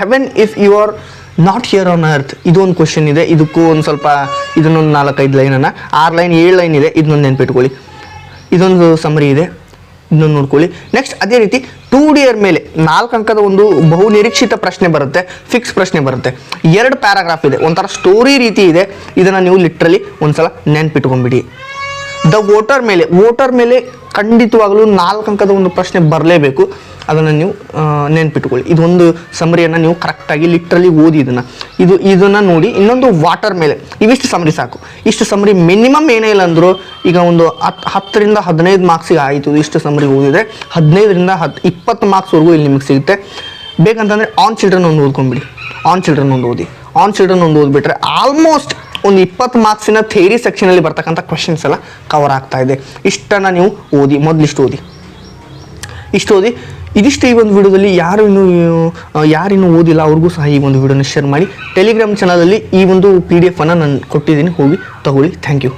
Heaven if you are not here on earth ಇದೊಂದು ಕ್ವಶನ್ ಇದೆ. ಇದಕ್ಕೂ ಒಂದು ಸ್ವಲ್ಪ, ಇದನ್ನೊಂದು ನಾಲ್ಕೈದು ಲೈನನ್ನು ಆರು ಲೈನ್ ಏಳು ಲೈನ್ ಇದೆ. ಇದನ್ನೊಂದು ನೆನ್ಪಿಟ್ಕೊಳ್ಳಿ. ಇದೊಂದು ಸಮರಿ ಇದೆ. ಇದನ್ನು ನೋಡ್ಕೊಳ್ಳಿ. ನೆಕ್ಸ್ಟ್ ಅದೇ ರೀತಿ ಟೂ ಡಿಯರ್ ಮೇಲೆ ನಾಲ್ಕು ಅಂಕದ ಒಂದು ಬಹು ನಿರೀಕ್ಷಿತ ಪ್ರಶ್ನೆ ಬರುತ್ತೆ ಫಿಕ್ಸ್ ಪ್ರಶ್ನೆ ಬರುತ್ತೆ. ಎರಡು ಪ್ಯಾರಾಗ್ರಾಫ್ ಇದೆ. ಒಂಥರ ಸ್ಟೋರಿ ರೀತಿ ಇದೆ. ಇದನ್ನು ನೀವು ಲಿಟ್ರಲಿ ಒಂದ್ಸಲ ನೆನ್ಪಿಟ್ಕೊಂಡ್ಬಿಡಿ. ದ ವೋಟರ್ ಮೇಲೆ ವೋಟರ್ ಮೇಲೆ ಖಂಡಿತವಾಗಲೂ ನಾಲ್ಕು ಅಂಕದ ಒಂದು ಪ್ರಶ್ನೆ ಬರಲೇಬೇಕು. ಅದನ್ನು ನೀವು ನೆನ್ಪಿಟ್ಕೊಳ್ಳಿ. ಇದೊಂದು ಸಮರಿಯನ್ನು ನೀವು ಕರೆಕ್ಟಾಗಿ ಲಿಟ್ರಲಿ ಓದಿ ಇದನ್ನು. ಇದು, ಇದನ್ನು ನೋಡಿ ಇನ್ನೊಂದು ವಾಟರ್ ಮೇಲೆ. ಇವಿಷ್ಟು ಸಮರಿ ಸಾಕು. ಇಷ್ಟು ಸಮರಿ ಮಿನಿಮಮ್ ಏನೇ ಇಲ್ಲ ಅಂದರೂ ಈಗ ಒಂದು ಹತ್ತು ಹತ್ತರಿಂದ ಹದಿನೈದು ಮಾರ್ಕ್ಸಿಗೆ ಆಯಿತು ಇಷ್ಟು ಸಮರಿ ಓದಿದ್ರೆ, ಹದಿನೈದರಿಂದ ಹತ್ತು ಇಪ್ಪತ್ತು ಮಾರ್ಕ್ಸ್ವರೆಗೂ ಇಲ್ಲಿ ನಿಮಗೆ ಸಿಗುತ್ತೆ. ಬೇಕಂತಂದರೆ ಆನ್ ಚಿಲ್ಡ್ರನ್ ಒಂದು ಓದ್ಕೊಂಬಿಡಿ ಆನ್ ಚಿಲ್ಡ್ರನ್ ಒಂದು ಓದಿ. ಆನ್ ಚಿಲ್ಡ್ರನ್ ಒಂದು ಓದ್ಬಿಟ್ರೆ ಆಲ್ಮೋಸ್ಟ್ ಒಂದು ಇಪ್ಪತ್ತು ಮಾರ್ಕ್ಸಿನ ಥೇರಿ ಸೆಕ್ಷನಲ್ಲಿ ಬರ್ತಕ್ಕಂಥ ಕ್ವಶನ್ಸ್ ಎಲ್ಲ ಕವರ್ ಆಗ್ತಾ ಇದೆ. ಇಷ್ಟನ್ನು ನೀವು ಓದಿ, ಮೊದಲಿಷ್ಟು ಓದಿ. ಇಷ್ಟು ಓದಿ. ಇದಿಷ್ಟು ಈ ಒಂದು ವಿಡಿಯೋದಲ್ಲಿ ಯಾರು ಇನ್ನೂ ಯಾರಿನ್ನೂ ಓದಿಲ್ಲ, ಅವ್ರಿಗೂ ಸಹ ಈ ಒಂದು ವಿಡಿಯೋನ ಶೇರ್ ಮಾಡಿ. ಟೆಲಿಗ್ರಾಮ್ ಚಾನಲಲ್ಲಿ ಈ ಒಂದು ಪಿ ಡಿ ಎಫನ್ನು ನಾನು ಕೊಟ್ಟಿದ್ದೀನಿ. ಹೋಗಿ ತಗೊಳ್ಳಿ. Thank you